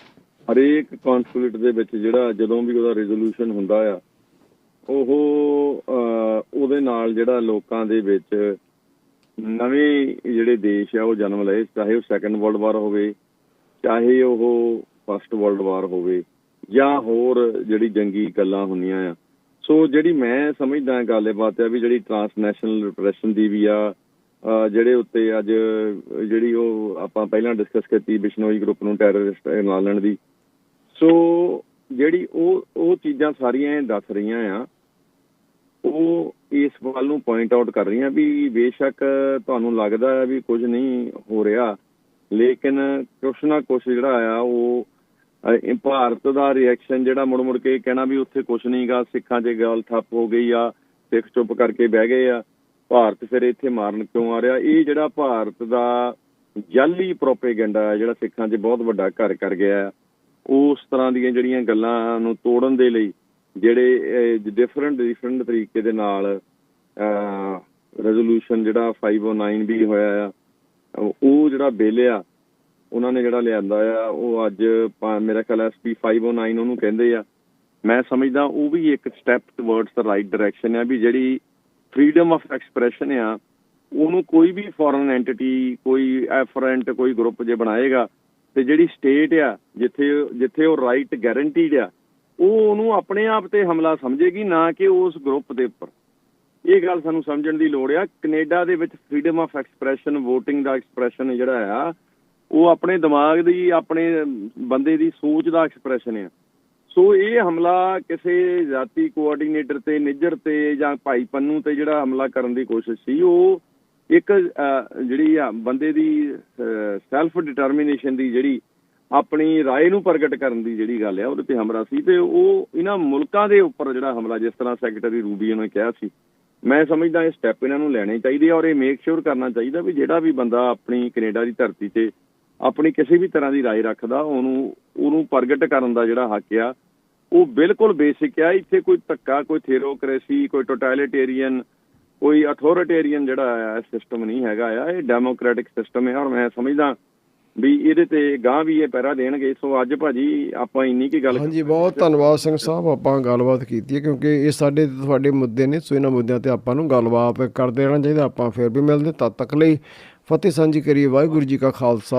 ਹਰੇਕ ਕਨਫਲਿਕਟ ਦੇ ਵਿੱਚ ਜਿਹੜਾ ਜਦੋਂ ਵੀ ਉਹਦਾ ਰੈਜ਼ੋਲੂਸ਼ਨ ਹੁੰਦਾ ਆ, ਉਹ ਉਹਦੇ ਨਾਲ ਜਿਹੜਾ ਲੋਕਾਂ ਦੇ ਵਿੱਚ ਨਵੇਂ ਜਿਹੜੇ ਦੇਸ਼ ਆ, ਉਹ ਜਨਮ ਲਏ, ਚਾਹੇ ਉਹ ਸੈਕੰਡ ਵਰਲਡ ਵਾਰ ਹੋਵੇ, ਚਾਹੇ ਉਹ ਫਸਟ ਵਰਲਡ ਵਾਰ ਹੋਵੇ ਜਾਂ ਹੋਰ ਜਿਹੜੀ ਜੰਗੀ ਗੱਲਾਂ ਹੁੰਦੀਆਂ ਆ। ਸੋ ਜਿਹੜੀ ਮੈਂ ਸਮਝਦਾ ਗੱਲ ਆ ਵੀ ਜਿਹੜੀ ਟਰਾਂਸਨੈਸ਼ਨਲ ਰਿਪਰੈਸ਼ਨ ਦੀ ਵੀ ਆ ਜਿਹੜੇ ਉੱਤੇ ਅੱਜ ਜਿਹੜੀ ਉਹ ਆਪਾਂ ਪਹਿਲਾਂ ਡਿਸਕਸ ਕੀਤੀ ਬਿਸ਼ਨੋਈ ਗਰੁੱਪ ਨੂੰ ਟੈਰਰਿਸਟ ਐਲਾਨਣ ਦੀ। ਸੋ ਜਿਹੜੀ ਉਹ ਉਹ ਚੀਜ਼ਾਂ ਸਾਰੀਆਂ ਇਹ ਦੱਸ ਰਹੀਆਂ ਆ। ਉਹ ਇਸ ਵੱਲ ਨੂੰ ਪੁਆਇੰਟ ਆਊਟ ਕਰ ਰਹੀਆਂ ਵੀ ਬੇਸ਼ੱਕ ਤੁਹਾਨੂੰ ਲੱਗਦਾ ਹੈ ਵੀ ਕੁਝ ਨਹੀਂ ਹੋ ਰਿਹਾ, ਲੇਕਿਨ ਕੁਛ ਨਾ ਕੁਛ ਜਿਹੜਾ ਆ ਉਹ ਭਾਰਤ ਦਾ ਰਿਐਕਸ਼ਨ ਜਿਹੜਾ ਮੁੜ ਮੁੜ ਕੇ ਕਹਿਣਾ ਵੀ ਉੱਥੇ ਕੁਝ ਨਹੀਂਗਾ, ਸਿੱਖਾਂ 'ਚ ਗੱਲ ਠੱਪ ਹੋ ਗਈ ਆ, ਸਿੱਖ ਚੁੱਪ ਕਰਕੇ ਬਹਿ ਗਏ ਆ, ਭਾਰਤ ਫਿਰ ਇੱਥੇ ਮਾਰਨ ਕਿਉਂ ਆ ਰਿਹਾ? ਇਹ ਜਿਹੜਾ ਭਾਰਤ ਦਾ ਜਾਲੀ ਪ੍ਰੋਪੇਗੈਂਡਾ ਹੈ ਜਿਹੜਾ ਸਿੱਖਾਂ 'ਚ ਬਹੁਤ ਵੱਡਾ ਘਰ ਕਰ ਗਿਆ ਹੈ ਉਸ ਤਰ੍ਹਾਂ ਦੀਆਂ ਜਿਹੜੀਆਂ ਗੱਲਾਂ ਨੂੰ ਤੋੜਨ ਦੇ ਲਈ ਜਿਹੜੇ ਡਿਫਰੈਂਟ ਡਿਫਰੈਂਟ ਤਰੀਕੇ ਦੇ ਨਾਲ ਰੈਜ਼ੋਲੂਸ਼ਨ ਜਿਹੜਾ 509 ਵੀ ਹੋਇਆ ਆ ਉਹ- ਉਹ ਜਿਹੜਾ ਬਿੱਲ ਆ ਉਹਨਾਂ ਨੇ ਜਿਹੜਾ ਲਿਆਂਦਾ ਆ, ਉਹ ਅੱਜ ਮੇਰਾ ਖਿਆਲ ਐਸਪੀ 509 ਉਹਨੂੰ ਕਹਿੰਦੇ ਆ। ਮੈਂ ਸਮਝਦਾ ਉਹ ਵੀ ਇੱਕ step towards the right direction ਆ, ਵੀ ਜਿਹੜੀ ਫਰੀडम ਆਫ ਐਕਸਪ੍ਰੈਸ਼ਨ ਆ, ਉਹਨੂੰ ਕੋਈ ਵੀ ਫੋਰਨ ਐਂਟੀਟੀ ਕੋਈ ਐਫਰੈਂਟ ਕੋਈ ਗਰੁੱਪ ਜੇ ਬਣਾਏਗਾ, ਤੇ ਜਿਹੜੀ ਸਟੇਟ ਆ, ਜਿੱਥੇ ਜਿੱਥੇ ਉਹ ਰਾਈਟ ਗਾਰੰਟੀਡ ਆ, ਉਹ ਉਹਨੂੰ ਆਪਣੇ ਆਪ ਤੇ ਹਮਲਾ ਸਮਝੇਗੀ, ਨਾ ਕਿ ਉਸ ਗਰੁੱਪ ਦੇ ਉੱਪਰ। ਇਹ ਗੱਲ ਸਾਨੂੰ ਸਮਝਣ ਦੀ ਲੋੜ ਆ, ਕੈਨੇਡਾ ਦੇ ਵਿੱਚ ਫਰੀडम ਆਫ ਐਕਸਪ੍ਰੈਸ਼ਨ VOTING ਦਾ ਐਕਸਪ੍ਰੈਸ਼ਨ ਜਿਹੜਾ ਆ ਉਹ ਆਪਣੇ ਦਿਮਾਗ ਦੀ ਆਪਣੇ ਬੰਦੇ ਦੀ ਸੋਚ ਦਾ ਐਕਸਪ੍ਰੈਸ਼ਨ ਆ ਸੋ ਇਹ ਹਮਲਾ ਕਿਸੇ ਜਾਤੀ ਕੋਆਰਡੀਨੇਟਰ ਤੇ ਨਿੱਜਰ ਤੇ ਜਾਂ ਭਾਈ ਪੰਨੂ ਤੇ ਜਿਹੜਾ ਹਮਲਾ ਕਰਨ ਦੀ ਕੋਸ਼ਿਸ਼ ਸੀ ਉਹ ਇੱਕ ਅਹ, ਜਿਹੜੀ ਆ ਬੰਦੇ ਦੀ ਸੈਲਫ ਡਿਟਰਮੀਨੇਸ਼ਨ ਦੀ ਜਿਹੜੀ ਆਪਣੀ رائے ਨੂੰ ਪ੍ਰਗਟ ਕਰਨ ਦੀ ਜਿਹੜੀ ਗੱਲ ਆ ਉਹਦੇ ਤੇ ਹਮਲਾ ਸੀ ਤੇ ਉਹ ਇਹਨਾਂ ਮੁਲਕਾਂ ਦੇ ਉੱਪਰ ਜਿਹੜਾ ਹਮਲਾ ਜਿਸ ਤਰ੍ਹਾਂ ਸੈਕਟਰੀ ਰੂਬੀਓ ਨੇ ਕਿਹਾ ਸੀ ਮੈਂ ਸਮਝਦਾ ਇਹ ਸਟੈਪ ਇਹਨਾਂ ਨੂੰ ਲੈਣੇ ਚਾਹੀਦੇ ਆ ਔਰ ਇਹ ਮੇਕ ਸ਼ੋਰ ਕਰਨਾ ਚਾਹੀਦਾ ਵੀ ਜਿਹੜਾ ਵੀ ਬੰਦਾ ਆਪਣੀ ਕੈਨੇਡਾ ਦੀ ਧਰਤੀ ਤੇ ਆਪਣੀ ਕਿਸੇ ਵੀ ਤਰ੍ਹਾਂ ਦੀ رائے ਰੱਖਦਾ ਉਹਨੂੰ ਉਹਨੂੰ ਪ੍ਰਗਟ ਕਰਨ ਦਾ ਜਿਹੜਾ ਹੱਕ ਆ ਉਹ ਬਿਲਕੁਲ ਬੇਸਿਕ ਆ ਇੱਥੇ ਕੋਈ ਧੱਕਾ ਕੋਈ ਥੇਰੋਕ੍ਰੇਸੀ ਕੋਈ ਟੋਟੈਲਿਟੇਰੀਅਨ ਕੋਈ ਅਥਾਰਟੇਰੀਅਨ ਜਿਹੜਾ ਆ ਸਿਸਟਮ ਨਹੀਂ ਹੈਗਾ ਆ ਇਹ ਡੈਮੋਕ੍ਰੈਟਿਕ ਸਿਸਟਮ ਹੈ ਔਰ ਮੈਂ ਸਮਝਦਾ ਵੀ ਇਹਦੇ ਤੇ ਗਾਂ ਵੀ ਇਹ ਪਹਿਰਾ ਦੇਣਗੇ ਸੋ ਅੱਜ ਭਾਜੀ ਆਪਾਂ ਇੰਨੀ ਕੀ ਗੱਲ ਹਾਂਜੀ ਬਹੁਤ ਧੰਨਵਾਦ ਸਿੰਘ ਸਾਹਿਬ ਆਪਾਂ ਗੱਲਬਾਤ ਕੀਤੀ ਹੈ ਕਿਉਂਕਿ ਇਹ ਸਾਡੇ ਤੇ ਤੁਹਾਡੇ ਮੁੱਦੇ ਨੇ ਸੋ ਇਹਨਾਂ ਮੁੱਦਿਆਂ ਤੇ ਆਪਾਂ ਨੂੰ ਗੱਲਬਾਤ ਕਰਦੇ ਰਹਿਣਾ ਚਾਹੀਦਾ ਆਪਾਂ ਫਿਰ ਵੀ ਮਿਲਦੇ ਤਦ ਤੱਕ ਲਈ ਫਤਿਹ ਸਾਂਝੀ ਕਰੀਏ ਵਾਹਿਗੁਰੂ ਜੀ ਕਾ ਖਾਲਸਾ